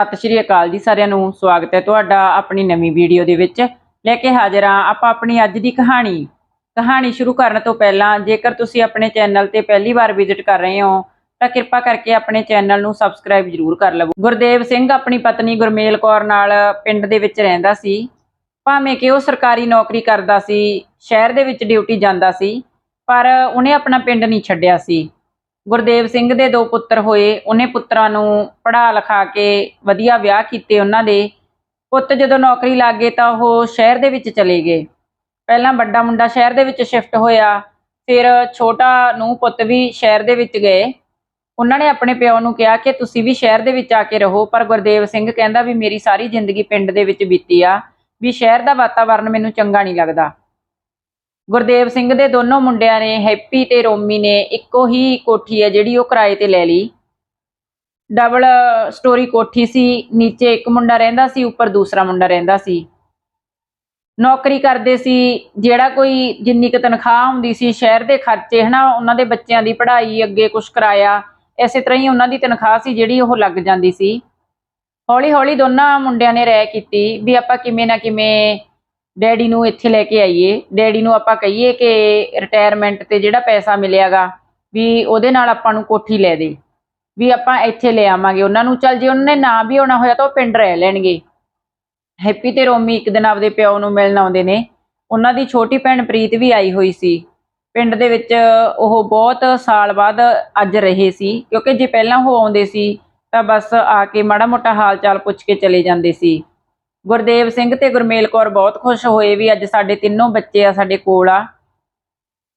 ਸਤਿ ਸ਼੍ਰੀ ਅਕਾਲ ਜੀ ਸਾਰਿਆਂ ਨੂੰ, ਸਵਾਗਤ ਹੈ ਤੁਹਾਡਾ ਆਪਣੀ ਨਵੀਂ ਵੀਡੀਓ ਦੇ ਵਿੱਚ। ਲੈ ਕੇ ਹਾਜ਼ਰ ਹਾਂ ਆਪਾਂ ਆਪਣੀ ਅੱਜ ਦੀ ਕਹਾਣੀ। ਕਹਾਣੀ ਸ਼ੁਰੂ ਕਰਨ ਤੋਂ ਪਹਿਲਾਂ ਜੇਕਰ ਤੁਸੀਂ ਆਪਣੇ ਚੈਨਲ ਤੇ ਪਹਿਲੀ ਵਾਰ ਵਿਜ਼ਿਟ ਕਰ ਰਹੇ ਹੋ, ਤਾਂ ਕਿਰਪਾ ਕਰਕੇ ਆਪਣੇ ਚੈਨਲ ਨੂੰ ਸਬਸਕ੍ਰਾਈਬ ਜ਼ਰੂਰ ਕਰ ਲਵੋ। ਗੁਰਦੇਵ ਸਿੰਘ ਆਪਣੀ ਪਤਨੀ ਗੁਰਮੇਲ ਕੌਰ ਨਾਲ ਪਿੰਡ ਦੇ ਵਿੱਚ ਰਹਿੰਦਾ ਸੀ। ਭਾਵੇਂ ਕਿ ਉਹ ਸਰਕਾਰੀ ਨੌਕਰੀ ਕਰਦਾ ਸੀ, ਸ਼ਹਿਰ ਦੇ ਵਿੱਚ ਡਿਊਟੀ ਜਾਂਦਾ ਸੀ, ਪਰ ਉਹਨੇ ਆਪਣਾ ਪਿੰਡ ਨਹੀਂ ਛੱਡਿਆ ਸੀ। ਗੁਰਦੇਵ ਸਿੰਘ ਦੇ ਦੋ ਪੁੱਤਰ ਹੋਏ, ਉਹਨੇ ਪੁੱਤਰਾਂ ਨੂੰ ਪੜ੍ਹਾ ਲਿਖਾ ਕੇ ਵਧੀਆ ਵਿਆਹ ਕੀਤੇ ਉਹਨਾਂ ਦੇ। ਪੁੱਤ ਜਦੋਂ ਨੌਕਰੀ ਲੱਗ ਗਏ ਤਾਂ ਉਹ ਸ਼ਹਿਰ ਦੇ ਵਿੱਚ ਚਲੇ ਗਏ। ਪਹਿਲਾਂ ਵੱਡਾ ਮੁੰਡਾ ਸ਼ਹਿਰ ਦੇ ਵਿੱਚ ਸ਼ਿਫਟ ਹੋਇਆ, ਫਿਰ ਛੋਟਾ ਨੂੰ ਪੁੱਤ ਵੀ ਸ਼ਹਿਰ ਦੇ ਵਿੱਚ ਗਏ। ਉਹਨਾਂ ਨੇ ਆਪਣੇ ਪਿਓ ਨੂੰ ਕਿਹਾ ਕਿ ਤੁਸੀਂ ਵੀ ਸ਼ਹਿਰ ਦੇ ਵਿੱਚ ਆ ਕੇ ਰਹੋ, ਪਰ ਗੁਰਦੇਵ ਸਿੰਘ ਕਹਿੰਦਾ ਵੀ ਮੇਰੀ ਸਾਰੀ ਜ਼ਿੰਦਗੀ ਪਿੰਡ ਦੇ ਵਿੱਚ ਬੀਤੀ ਆ, ਵੀ ਸ਼ਹਿਰ ਦਾ ਵਾਤਾਵਰਣ ਮੈਨੂੰ ਚੰਗਾ ਨਹੀਂ ਲੱਗਦਾ। ਗੁਰਦੇਵ ਸਿੰਘ ਦੇ ਦੋਨੋਂ ਮੁੰਡਿਆਂ ਨੇ ਹੈਪੀ ਤੇ ਰੋਮੀ ਨੇ ਇੱਕੋ ਹੀ ਕੋਠੀ ਹੈ ਜਿਹੜੀ ਉਹ ਕਿਰਾਏ ਤੇ ਲੈ ਲਈ। ਡਬਲ ਸਟੋਰੀ ਕੋਠੀ ਸੀ, ਨੀਚੇ ਇੱਕ ਮੁੰਡਾ ਰਹਿੰਦਾ ਸੀ, ਉੱਪਰ ਦੂਸਰਾ ਮੁੰਡਾ ਰਹਿੰਦਾ ਸੀ। ਨੌਕਰੀ ਕਰਦੇ ਸੀ, ਜਿਹੜਾ ਕੋਈ ਜਿੰਨੀ ਕੁ ਤਨਖਾਹ ਹੁੰਦੀ ਸੀ, ਸ਼ਹਿਰ ਦੇ ਖਰਚੇ, ਹਨਾ, ਉਹਨਾਂ ਦੇ ਬੱਚਿਆਂ ਦੀ ਪੜ੍ਹਾਈ, ਅੱਗੇ ਕੁਝ ਕਰਾਇਆ, ਇਸੇ ਤਰ੍ਹਾਂ ਹੀ ਉਹਨਾਂ ਦੀ ਤਨਖਾਹ ਸੀ ਜਿਹੜੀ ਉਹ ਲੱਗ ਜਾਂਦੀ ਸੀ। ਹੌਲੀ ਹੌਲੀ ਦੋਨਾਂ ਮੁੰਡਿਆਂ ਨੇ ਰਾਇ ਕੀਤੀ ਵੀ ਆਪਾਂ ਕਿਵੇਂ ਨਾ ਕਿਵੇਂ ਡੈਡੀ ਨੂੰ ਇੱਥੇ ਲੈ ਕੇ ਆਈਏ। ਡੈਡੀ ਨੂੰ ਆਪਾਂ ਕਹੀਏ ਕਿ ਰਿਟਾਇਰਮੈਂਟ ਤੇ ਜਿਹੜਾ ਪੈਸਾ ਮਿਲਿਆਗਾ ਵੀ ਉਹਦੇ ਨਾਲ ਆਪਾਂ ਨੂੰ ਕੋਠੀ ਲੈ ਦੇ। ਵੀ ਆਪਾਂ ਇੱਥੇ ਲੈ ਆਵਾਂਗੇ। ਉਹਨਾਂ ਨੂੰ ਚੱਲ ਜੇ ਉਹਨਾਂ ਨੇ ਨਾ ਵੀ ਆਉਣਾ ਹੋਇਆ ਤਾਂ ਉਹ ਪਿੰਡ ਰਹਿ ਲੈਣਗੇ। ਹੈਪੀ ਤੇ ਰੋਮੀ ਇੱਕ ਦਿਨ ਆਪਦੇ ਪਿਓ ਨੂੰ ਮਿਲਣ ਆਉਂਦੇ ਨੇ। ਉਹਨਾਂ ਦੀ ਛੋਟੀ ਭੈਣ ਪ੍ਰੀਤ ਵੀ ਆਈ ਹੋਈ ਸੀ। ਪਿੰਡ ਦੇ ਵਿੱਚ ਉਹ ਬਹੁਤ ਸਾਲ ਬਾਅਦ ਅੱਜ ਰਹੇ ਸੀ। ਕਿਉਂਕਿ ਜੇ ਪਹਿਲਾਂ ਉਹ ਆਉਂਦੇ ਸੀ ਤਾਂ ਬਸ ਆ ਕੇ ਮਾੜਾ ਮੋਟਾ ਹਾਲ ਚਾਲ ਪੁੱਛ ਕੇ ਚਲੇ ਜਾਂਦੇ ਸੀ। ਗੁਰਦੇਵ ਸਿੰਘ ਤੇ ਗੁਰਮੇਲ ਕੌਰ ਬਹੁਤ ਖੁਸ਼ ਹੋਏ ਵੀ ਅੱਜ ਸਾਡੇ ਤਿੰਨੋਂ ਬੱਚੇ ਆ, ਸਾਡੇ ਕੋਲ ਆ।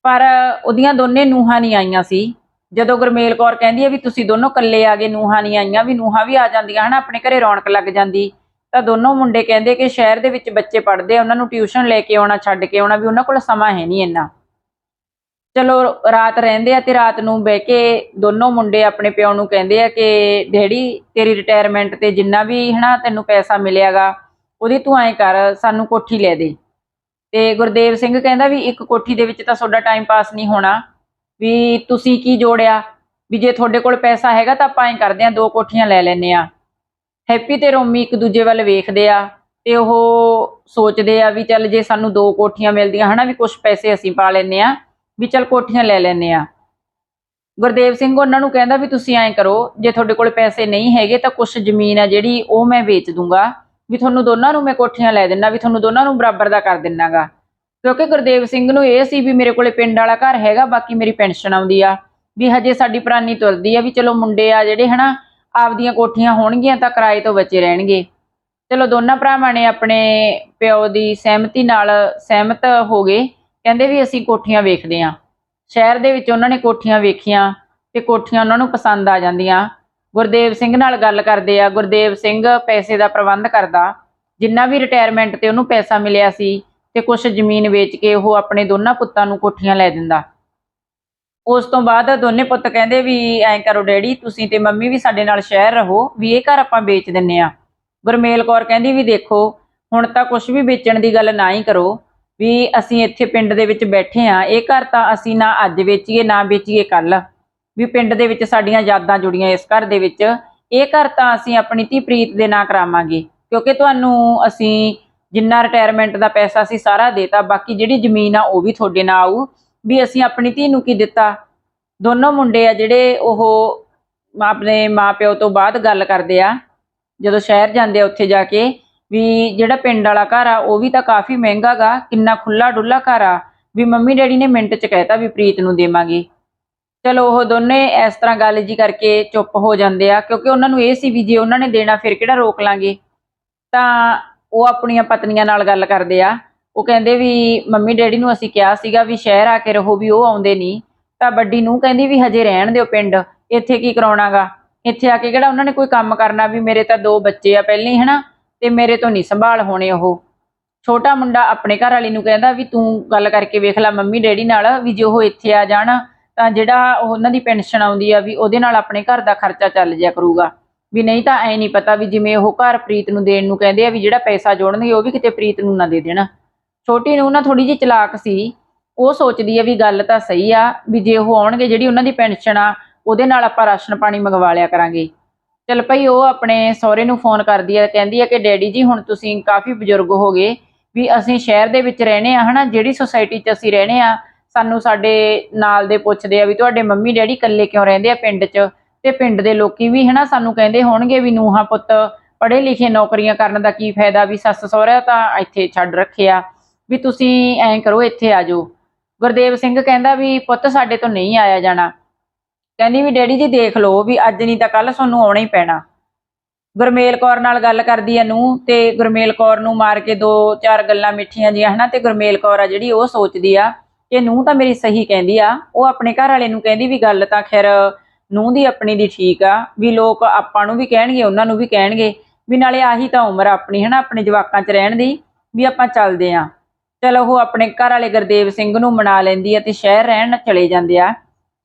ਪਰ ਉਹਦੀਆਂ ਦੋਨੇ ਨੂਹਾਂ ਨਹੀਂ ਆਈਆਂ ਸੀ। ਜਦੋਂ ਗੁਰਮੇਲ ਕੌਰ ਕਹਿੰਦੀ ਹੈ ਵੀ ਤੁਸੀਂ ਦੋਨੋਂ ਇਕੱਲੇ ਆ ਗਏ, ਨੂਹਾਂ ਨਹੀਂ ਆਈਆਂ, ਵੀ ਨੂਹਾਂ ਵੀ ਆ ਜਾਂਦੀਆਂ, ਹਨਾ, ਆਪਣੇ ਘਰੇ ਰੌਣਕ ਲੱਗ ਜਾਂਦੀ। ਤਾਂ ਦੋਨੋਂ ਮੁੰਡੇ ਕਹਿੰਦੇ ਕਿ ਸ਼ਹਿਰ ਦੇ ਵਿੱਚ ਬੱਚੇ ਪੜ੍ਹਦੇ ਆ, ਉਹਨਾਂ ਨੂੰ ਟਿਊਸ਼ਨ ਲੈ ਕੇ ਆਉਣਾ, ਛੱਡ ਕੇ ਆਉਣਾ, ਵੀ ਉਹਨਾਂ ਕੋਲ ਸਮਾਂ ਹੈ ਨਹੀਂ ਇੰਨਾ। ਚਲੋ, ਰਾਤ ਰਹਿੰਦੇ ਆ ਤੇ ਰਾਤ ਨੂੰ ਬਹਿ ਕੇ ਦੋਨੋਂ ਮੁੰਡੇ ਆਪਣੇ ਪਿਓ ਨੂੰ ਕਹਿੰਦੇ ਆ ਕਿ, ਡੈਡੀ, ਤੇਰੀ ਰਿਟਾਇਰਮੈਂਟ ਤੇ ਜਿੰਨਾ ਵੀ, ਹਨਾ, ਤੈਨੂੰ ਪੈਸਾ ਮਿਲਿਆਗਾ ਉਹਦੀ ਤੂੰ ਐਂ ਕਰ, ਸਾਨੂੰ ਕੋਠੀ ਲੈ ਦੇ। ਤੇ ਗੁਰਦੇਵ ਸਿੰਘ ਕਹਿੰਦਾ ਵੀ ਇੱਕ ਕੋਠੀ ਦੇ ਵਿੱਚ ਤਾਂ ਤੁਹਾਡਾ ਟਾਈਮ ਪਾਸ ਨਹੀਂ ਹੋਣਾ, ਵੀ ਤੁਸੀਂ ਕੀ ਜੋੜਿਆ? ਵੀ ਜੇ ਤੁਹਾਡੇ ਕੋਲ ਪੈਸਾ ਹੈਗਾ ਤਾਂ ਆਪਾਂ ਐਂ ਕਰਦੇ ਆ ਦੋ ਕੋਠੀਆਂ ਲੈ ਲੈਨੇ ਆ ਹੈਪੀ ਤੇ ਰੋਮੀ ਇੱਕ ਦੂਜੇ ਵੱਲ ਵੇਖਦੇ ਆ ਤੇ ਉਹ ਸੋਚਦੇ ਆ ਵੀ ਚੱਲ ਜੇ ਸਾਨੂੰ ਦੋ ਕੋਠੀਆਂ ਮਿਲਦੀਆਂ ਹਨਾ, ਵੀ ਕੁਝ ਪੈਸੇ ਅਸੀਂ ਪਾ ਲੈਨੇ ਆ ਵੀ ਚੱਲ ਕੋਠੀਆਂ ਲੈ ਲੈਨੇ ਆ ਗੁਰਦੇਵ ਸਿੰਘ ਉਹਨਾਂ ਨੂੰ ਕਹਿੰਦਾ ਵੀ ਤੁਸੀਂ ਐਂ ਕਰੋ, ਜੇ ਤੁਹਾਡੇ ਕੋਲ ਪੈਸੇ ਨਹੀਂ ਹੈਗੇ ਤਾਂ ਕੁਝ ਜ਼ਮੀਨ ਆ ਜਿਹੜੀ ਉਹ ਮੈਂ ਵੇਚ ਦੂੰਗਾ। ਵੀ ਤੁਹਾਨੂੰ ਦੋਨਾਂ ਨੂੰ ਮੈਂ ਕੋਠੀਆਂ ਲੈ ਦਿੰਨਾ ਵੀ ਤੁਹਾਨੂੰ ਦੋਨਾਂ ਨੂੰ ਬਰਾਬਰ ਦਾ ਕਰ ਦਿੰਨਾਗਾ। ਕਿਉਂਕਿ ਗੁਰਦੇਵ ਸਿੰਘ ਨੂੰ ਇਹ ਸੀ ਵੀ ਮੇਰੇ ਕੋਲੇ ਪਿੰਡ ਵਾਲਾ ਘਰ ਹੈਗਾ, ਬਾਕੀ ਮੇਰੀ ਪੈਨਸ਼ਨ ਆਉਂਦੀ ਆ। ਵੀ ਹਜੇ ਸਾਡੀ ਪ੍ਰਾਨੀ ਤੁਰਦੀ ਆ ਵੀ ਚਲੋ ਮੁੰਡੇ ਆ ਜਿਹੜੇ ਹਨਾ, ਆਪਦੀਆਂ ਕੋਠੀਆਂ ਹੋਣਗੀਆਂ ਤਾਂ ਕਿਰਾਏ ਤੋਂ ਬਚੇ ਰਹਿਣਗੇ। ਚਲੋ ਦੋਨਾਂ ਭਰਾਵਾਂ ਨੇ ਆਪਣੇ ਪਿਓ ਦੀ ਸਹਿਮਤੀ ਨਾਲ ਸਹਿਮਤ ਹੋ ਗਏ। ਕਹਿੰਦੇ ਵੀ ਅਸੀਂ ਕੋਠੀਆਂ ਵੇਖਦੇ ਆਂ। ਸ਼ਹਿਰ ਦੇ ਵਿੱਚ ਉਹਨਾਂ ਨੇ ਕੋਠੀਆਂ ਵੇਖੀਆਂ ਤੇ ਕੋਠੀਆਂ ਉਹਨਾਂ ਨੂੰ ਪਸੰਦ ਆ ਜਾਂਦੀਆਂ। ਗੁਰਦੇਵ ਸਿੰਘ ਨਾਲ ਗੱਲ ਕਰਦੇ ਆ। ਗੁਰਦੇਵ ਸਿੰਘ ਪੈਸੇ ਦਾ ਪ੍ਰਬੰਧ ਕਰਦਾ। ਜਿੰਨਾ ਵੀ ਰਿਟਾਇਰਮੈਂਟ ਤੇ ਉਹਨੂੰ ਪੈਸਾ ਮਿਲਿਆ ਸੀ ਤੇ ਕੁਝ ਜ਼ਮੀਨ ਵੇਚ ਕੇ ਉਹ ਆਪਣੇ ਦੋਨਾਂ ਪੁੱਤਾਂ ਨੂੰ ਕੋਠੀਆਂ ਲੈ ਦਿੰਦਾ। ਉਸ ਤੋਂ ਬਾਅਦ ਦੋਨੇ ਪੁੱਤ ਕਹਿੰਦੇ ਵੀ ਐਂ ਕਰੋ ਡੈਡੀ, ਤੁਸੀਂ ਤੇ ਮੰਮੀ ਵੀ ਸਾਡੇ ਨਾਲ ਸ਼ਹਿਰ ਰਹੋ, ਵੀ ਇਹ ਘਰ ਆਪਾਂ ਵੇਚ ਦਿੰਨੇ ਆ। ਗੁਰਮੇਲ ਕੌਰ ਕਹਿੰਦੀ ਵੀ ਦੇਖੋ, ਹੁਣ ਤਾਂ ਕੁਝ ਵੀ ਵੇਚਣ ਦੀ ਗੱਲ ਨਾ ਹੀ ਕਰੋ, ਵੀ ਅਸੀਂ ਇੱਥੇ ਪਿੰਡ ਦੇ ਵਿੱਚ ਬੈਠੇ ਆ, ਇਹ ਘਰ ਤਾਂ ਅਸੀਂ ਨਾ ਅੱਜ ਵੇਚੀਏ, ਨਾ ਵੇਚੀਏ ਕੱਲ ਵੀ ਪਿੰਡ ਦੇ ਵਿੱਚ ਸਾਡੀਆਂ ਯਾਦਾਂ ਜੁੜੀਆਂ ਇਸ ਘਰ ਦੇ ਵਿੱਚ। ਇਹ ਘਰ ਤਾਂ ਅਸੀਂ ਆਪਣੀ ਧੀ ਪ੍ਰੀਤ ਦੇ ਨਾਂ ਕਰਾਵਾਂਗੇ, ਕਿਉਂਕਿ ਤੁਹਾਨੂੰ ਅਸੀਂ ਜਿੰਨਾ ਰਿਟਾਇਰਮੈਂਟ ਦਾ ਪੈਸਾ ਸੀ ਸਾਰਾ ਦੇਤਾ, ਬਾਕੀ ਜਿਹੜੀ ਜ਼ਮੀਨ ਆ ਉਹ ਵੀ ਤੁਹਾਡੇ ਨਾਲ ਆਊ। ਵੀ ਅਸੀਂ ਆਪਣੀ ਧੀ ਨੂੰ ਕੀ ਦਿੱਤਾ? ਦੋਨੋਂ ਮੁੰਡੇ ਆ ਜਿਹੜੇ ਉਹ ਆਪਣੇ ਮਾਪਿਓ ਤੋਂ ਬਾਅਦ ਗੱਲ ਕਰਦੇ ਆ, ਜਦੋਂ ਸ਼ਹਿਰ ਜਾਂਦੇ ਆ ਉੱਥੇ ਜਾ ਕੇ। ਵੀ ਜਿਹੜਾ ਪਿੰਡ ਵਾਲਾ ਘਰ ਆ, ਉਹ ਵੀ ਤਾਂ ਕਾਫੀ ਮਹਿੰਗਾ ਗਾ, ਕਿੰਨਾ ਖੁੱਲਾ ਡੁੱਲਾ ਘਰ ਆ। ਵੀ ਮੰਮੀ ਡੈਡੀ ਨੇ ਮਿੰਟ 'ਚ ਕਹਿਤਾ ਵੀ ਪ੍ਰੀਤ ਨੂੰ ਦੇਵਾਂਗੇ। ਚਲੋ ਉਹ ਦੋਨੇ ਇਸ ਤਰ੍ਹਾਂ ਗੱਲ ਜੀ ਕਰਕੇ ਚੁੱਪ ਹੋ ਜਾਂਦੇ ਆ, ਕਿਉਂਕਿ ਉਹਨਾਂ ਨੂੰ ਇਹ ਸੀ ਵੀ ਜੇ ਉਹਨਾਂ ਨੇ ਦੇਣਾ ਫਿਰ ਕਿਹੜਾ ਰੋਕ ਲਾਂਗੇ? ਤਾਂ ਉਹ ਆਪਣੀਆਂ ਪਤਨੀਆਂ ਨਾਲ ਗੱਲ ਕਰਦੇ ਆ। ਉਹ ਕਹਿੰਦੇ ਵੀ ਮੰਮੀ ਡੈਡੀ ਨੂੰ ਅਸੀਂ ਕਿਹਾ ਸੀਗਾ ਵੀ ਸ਼ਹਿਰ ਆ ਕੇ ਰਹੋ ਵੀ ਉਹ ਆਉਂਦੇ ਨਹੀਂ। ਤਾਂ ਵੱਡੀ ਨੂੰ ਕਹਿੰਦੀ ਵੀ ਹਜੇ ਰਹਿਣ ਦਿਓ ਪਿੰਡ, ਇੱਥੇ ਕੀ ਕਰਾਉਣਾਗਾ? ਇੱਥੇ ਆ ਕੇ ਕਿਹੜਾ ਉਹਨਾਂ ਨੇ ਕੋਈ ਕੰਮ ਕਰਨਾ ਵੀ ਮੇਰੇ ਤਾਂ ਦੋ ਬੱਚੇ ਆ ਪਹਿਲੇ ਹੀ, ਹਨਾ? ਤੇ ਮੇਰੇ ਤੋਂ ਨਹੀਂ ਸੰਭਾਲ ਹੋਣੇ ਉਹ। ਛੋਟਾ ਮੁੰਡਾ ਆਪਣੇ ਘਰ ਵਾਲੀ ਨੂੰ ਕਹਿੰਦਾ ਵੀ ਤੂੰ ਗੱਲ ਕਰਕੇ ਵੇਖ ਲੈ ਮੰਮੀ ਡੈਡੀ ਨਾਲ ਵੀ ਜੇ ਉਹ ਇੱਥੇ ਆ ਜਾਣ ਤਾਂ ਜਿਹੜਾ ਉਹਨਾਂ ਦੀ ਪੈਨਸ਼ਨ ਆਉਂਦੀ ਆ ਵੀ ਉਹਦੇ ਨਾਲ ਆਪਣੇ ਘਰ ਦਾ ਖਰਚਾ ਚੱਲ ਜਿਆ ਕਰੂਗਾ। ਵੀ ਨਹੀਂ ਤਾਂ ਐ ਨਹੀਂ ਪਤਾ ਵੀ ਜਿਵੇਂ ਉਹ ਘਰ ਪ੍ਰੀਤ ਨੂੰ ਦੇਣ ਨੂੰ ਕਹਿੰਦੇ ਆ ਵੀ ਜਿਹੜਾ ਪੈਸਾ ਜੋੜਨਗੇ ਉਹ ਵੀ ਕਿਤੇ ਪ੍ਰੀਤ ਨੂੰ ਨਾ ਦੇ ਦੇਣਾ। ਛੋਟੀ ਨੂੰ ਨਾ ਥੋੜੀ ਜਿਹੀ ਚਲਾਕ ਸੀ। ਉਹ ਸੋਚਦੀ ਆ ਵੀ ਗੱਲ ਤਾਂ ਸਹੀ ਆ ਵੀ ਜੇ ਉਹ ਆਉਣਗੇ ਜਿਹੜੀ ਉਹਨਾਂ ਦੀ ਪੈਨਸ਼ਨ ਆ, ਉਹਦੇ ਨਾਲ ਆਪਾਂ ਰਾਸ਼ਨ ਪਾਣੀ ਮੰਗਵਾ ਲਿਆ ਕਰਾਂਗੇ। ਚਲ ਭਈ ਉਹ ਆਪਣੇ ਸਹੁਰੇ ਨੂੰ ਫੋਨ ਕਰਦੀ ਆ, ਕਹਿੰਦੀ ਆ ਕਿ ਡੈਡੀ ਜੀ ਹੁਣ ਤੁਸੀਂ ਕਾਫੀ ਬਜ਼ੁਰਗ ਹੋ ਗਏ ਵੀ ਅਸੀਂ ਸ਼ਹਿਰ ਦੇ ਵਿੱਚ ਰਹਿਣੇ ਆ ਹਨਾ, ਜਿਹੜੀ ਸੁਸਾਇਟੀ 'ਚ ਅਸੀਂ ਰਹਿਣੇ ਆ ਸਾਨੂੰ ਸਾਡੇ ਨਾਲ ਦੇ ਪੁੱਛਦੇ ਆ ਵੀ ਤੁਹਾਡੇ ਮੰਮੀ ਡੈਡੀ ਇਕੱਲੇ ਕਿਉਂ ਰਹਿੰਦੇ ਆ ਪਿੰਡ 'ਚ? ਤੇ ਪਿੰਡ ਦੇ ਲੋਕੀ ਵੀ ਹਨਾ ਸਾਨੂੰ ਕਹਿੰਦੇ ਹੋਣਗੇ ਵੀ ਨੂੰਹਾਂ ਪੁੱਤ ਪੜ੍ਹੇ ਲਿਖੇ ਨੌਕਰੀਆਂ ਕਰਨ ਦਾ ਕੀ ਫਾਇਦਾ ਵੀ ਸੱਸ ਸਹੁਰਾ ਤਾਂ ਇੱਥੇ ਛੱਡ ਰੱਖਿਆ ਵੀ ਤੁਸੀਂ ਐਂ ਕਰੋ, ਇੱਥੇ ਆ ਜਾਓ। ਗੁਰਦੇਵ ਸਿੰਘ ਕਹਿੰਦਾ ਵੀ ਪੁੱਤ ਸਾਡੇ ਤੋਂ ਨਹੀਂ ਆਇਆ ਜਾਣਾ। ਕਹਿੰਦੀ ਵੀ ਡੈਡੀ ਜੀ ਦੇਖ ਲਓ ਵੀ ਅੱਜ ਨਹੀਂ ਤਾਂ ਕੱਲ ਤੁਹਾਨੂੰ ਆਉਣਾ ਹੀ ਪੈਣਾ। ਗੁਰਮੇਲ ਕੌਰ ਨਾਲ ਗੱਲ ਕਰਦੀ ਆ ਨੂੰ ਤੇ ਗੁਰਮੇਲ ਕੌਰ ਨੂੰ ਮਾਰ ਕੇ ਦੋ ਚਾਰ ਗੱਲਾਂ ਮਿੱਠੀਆਂ ਜੀਆਂ ਹਨਾ ਤੇ ਗੁਰਮੇਲ ਕੌਰ ਆ ਜਿਹੜੀ ਉਹ ਸੋਚਦੀ ਆ ਕਿ ਨੂੰ ਤਾਂ ਮੇਰੀ ਸਹੀ ਕਹਿੰਦੀ ਆ, ਉਹ ਆਪਣੇ ਘਰ ਵਾਲੇ ਨੂੰ ਕਹਿੰਦੀ ਵੀ ਗੱਲ ਤਾਂ ਖੈਰ ਨੂੰ ਦੀ ਆਪਣੀ ਦੀ ਠੀਕ ਆ, ਵੀ ਲੋਕ ਆਪਾਂ ਨੂੰ ਵੀ ਕਹਿਣਗੇ, ਉਹਨਾਂ ਨੂੰ ਵੀ ਕਹਿਣਗੇ, ਵੀ ਨਾਲੇ ਆਹੀ ਤਾਂ ਉਮਰ ਆ ਆਪਣੀ, ਹਨਾ, ਆਪਣੇ ਜਵਾਕਾਂ 'ਚ ਰਹਿਣ ਦੀ, ਵੀ ਆਪਾਂ ਚੱਲਦੇ ਆ। ਚਲੋ ਉਹ ਆਪਣੇ ਘਰ ਵਾਲੇ ਗੁਰਦੇਵ ਸਿੰਘ ਨੂੰ ਮਨਾ ਲੈਂਦੀ ਆ ਤੇ ਸ਼ਹਿਰ ਰਹਿਣ ਚਲੇ ਜਾਂਦੇ ਆ।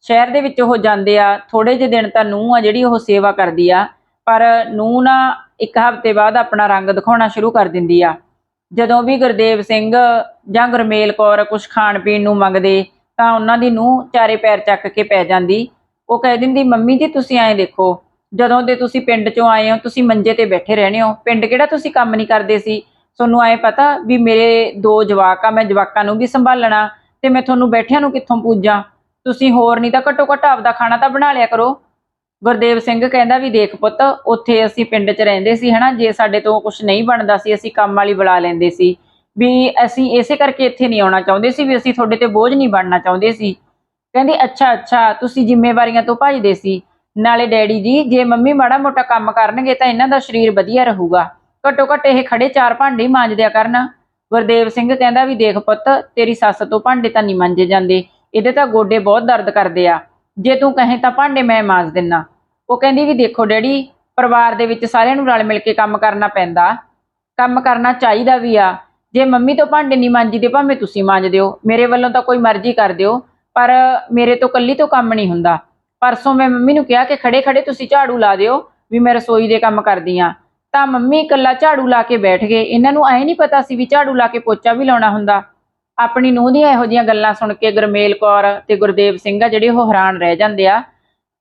ਸ਼ਹਿਰ ਦੇ ਵਿੱਚ ਉਹ ਜਾਂਦੇ ਆ ਥੋੜੇ ਜਿਹੇ ਦਿਨ ਤਾਂ ਨੂੰ ਆ ਜਿਹੜੀ ਉਹ ਸੇਵਾ ਕਰਦੀ ਆ, ਪਰ ਨੂੰ ਨਾ ਇੱਕ ਹਫ਼ਤੇ ਬਾਅਦ ਆਪਣਾ ਰੰਗ ਦਿਖਾਉਣਾ ਸ਼ੁਰੂ ਕਰ ਦਿੰਦੀ ਆ। ਜਦੋਂ ਵੀ ਗੁਰਦੇਵ ਸਿੰਘ ਜਾਂ ਗੁਰਮੇਲ ਕੌਰ ਕੁਝ ਖਾਣ ਪੀਣ ਨੂੰ ਮੰਗਦੇ, ਤਾਂ ਉਹਨਾਂ ਦੀ ਨੂੰ ਚਾਰੇ ਪੈਰ ਚੱਕ ਕੇ ਪੈ ਜਾਂਦੀ। ਉਹ ਕਹਿ ਦਿੰਦੀ, ਮੰਮੀ ਜੀ, ਤੁਸੀਂ ਐਂ ਦੇਖੋ, ਜਦੋਂ ਦੇ ਤੁਸੀਂ ਪਿੰਡ ਚੋਂ ਆਏ ਹੋ, ਤੁਸੀਂ ਮੰਜੇ ਤੇ ਬੈਠੇ ਰਹਿੰਦੇ ਹੋ। ਪਿੰਡ ਕਿਹੜਾ ਤੁਸੀਂ ਕੰਮ ਨਹੀਂ ਕਰਦੇ ਸੀ? ਤੁਹਾਨੂੰ ਐਂ ਪਤਾ ਵੀ ਮੇਰੇ ਦੋ ਜਵਾਕ ਆ, ਮੈਂ ਜਵਾਕਾਂ ਨੂੰ ਵੀ ਸੰਭਾਲਣਾ ਤੇ ਮੈਂ ਤੁਹਾਨੂੰ ਬੈਠਿਆਂ ਨੂੰ ਕਿੱਥੋਂ ਪੂਜਾਂ? ਤੁਸੀਂ ਹੋਰ ਨਹੀਂ ਤਾਂ ਘੱਟੋ ਘੱਟ ਆਪਦਾ ਖਾਣਾ ਤਾਂ ਬਣਾ ਲਿਆ ਕਰੋ। ਗੁਰਦੇਵ ਸਿੰਘ ਕਹਿੰਦਾ, ਵੀ ਦੇਖ ਪੁੱਤ, ਉੱਥੇ ਅਸੀਂ ਪਿੰਡ 'ਚ ਰਹਿੰਦੇ ਸੀ, ਹਨਾ? ਜੇ ਸਾਡੇ ਤੋਂ ਕੁਝ ਨਹੀਂ ਬਣਦਾ ਸੀ, ਅਸੀਂ ਕੰਮ ਵਾਲੀ ਬੁਲਾ ਲੈਂਦੇ ਸੀ। ਵੀ ਅਸੀਂ ਇਸੇ ਕਰਕੇ ਇੱਥੇ ਨਹੀਂ ਆਉਣਾ ਚਾਹੁੰਦੇ ਸੀ ਵੀ ਅਸੀਂ ਤੁਹਾਡੇ ਤੇ ਬੋਝ ਨਹੀਂ ਬਣਨਾ ਚਾਹੁੰਦੇ ਸੀ। ਕਹਿੰਦੀ, ਅੱਛਾ ਅੱਛਾ, ਤੁਸੀਂ ਜ਼ਿੰਮੇਵਾਰੀਆਂ ਤੋਂ ਭੱਜਦੇ ਸੀ। ਨਾਲੇ ਡੈਡੀ ਜੀ, ਜੇ ਮੰਮੀ ਮਾੜਾ ਮੋਟਾ ਕੰਮ ਕਰਨਗੇ ਤਾਂ ਇਹਨਾਂ ਦਾ ਸਰੀਰ ਵਧੀਆ ਰਹੂਗਾ। ਘੱਟੋ ਘੱਟ ਇਹ ਖੜੇ ਚਾਰ ਭਾਂਡੇ ਹੀ ਮਾਂਜਦਿਆ ਕਰਨ। ਗੁਰਦੇਵ ਸਿੰਘ ਕਹਿੰਦਾ ਵੀ, ਦੇਖ ਪੁੱਤ, ਤੇਰੀ ਸੱਸ ਤੋਂ ਭਾਂਡੇ ਤਾਂ ਨਹੀਂ ਮਾਂਜੇ ਜਾਂਦੇ। ਇਹਦੇ ਤਾਂ ਗੋਡੇ ਬਹੁਤ ਦਰਦ ਕਰਦੇ ਆ। ਜੇ ਤੂੰ ਕਹੇ ਤਾਂ ਭਾਂਡੇ ਮੈਂ ਮਾਂਜ ਦਿੰਨਾ। ਉਹ ਕਹਿੰਦੀ ਵੀ, ਦੇਖੋ ਡੈਡੀ, ਪਰਿਵਾਰ ਦੇ ਵਿੱਚ ਸਾਰਿਆਂ ਨੂੰ ਰਲ ਮਿਲ ਕੇ ਕੰਮ ਕਰਨਾ ਪੈਂਦਾ। ਕੰਮ ਕਰਨਾ ਚਾਹੀਦਾ ਵੀ ਆ। ਜੇ ਮੰਮੀ ਤੋਂ ਭਾਂਡੇ ਨਹੀਂ ਮਾਂਜੀਦੇ, ਭਾਵੇਂ ਤੁਸੀਂ ਮਾਂਜ ਦਿਓ, ਮੇਰੇ ਵੱਲੋਂ ਤਾਂ ਕੋਈ ਮਰਜ਼ੀ ਕਰ ਦਿਓ, ਪਰ ਮੇਰੇ ਤੋਂ ਕੱਲੀ ਤੋਂ ਕੰਮ ਨਹੀਂ ਹੁੰਦਾ। ਪਰਸੋਂ ਮੈਂ ਮੰਮੀ ਨੂੰ ਕਿਹਾ ਕਿ ਖੜੇ ਖੜੇ ਤੁਸੀਂ ਝਾੜੂ ਲਾ ਦਿਓ ਵੀ ਮੈਂ ਰਸੋਈ ਦੇ ਕੰਮ ਕਰਦੀ ਆ ਤਾਂ ਮੰਮੀ ਇਕੱਲਾ ਝਾੜੂ ਲਾ ਕੇ ਬੈਠ ਗਏ। ਇਹਨਾਂ ਨੂੰ ਐ ਨਹੀਂ ਪਤਾ ਸੀ ਵੀ ਝਾੜੂ ਲਾ ਕੇ ਪੋਚਾ ਵੀ ਲਾਉਣਾ ਹੁੰਦਾ। ਆਪਣੀ ਨੂੰਹ ਦੀਆਂ ਇਹੋ ਜਿਹੀਆਂ ਗੱਲਾਂ ਸੁਣ ਕੇ ਗੁਰਮੇਲ ਕੌਰ ਤੇ ਗੁਰਦੇਵ ਸਿੰਘ ਆ ਜਿਹੜੇ ਉਹ ਹੈਰਾਨ ਰਹਿ ਜਾਂਦੇ ਆ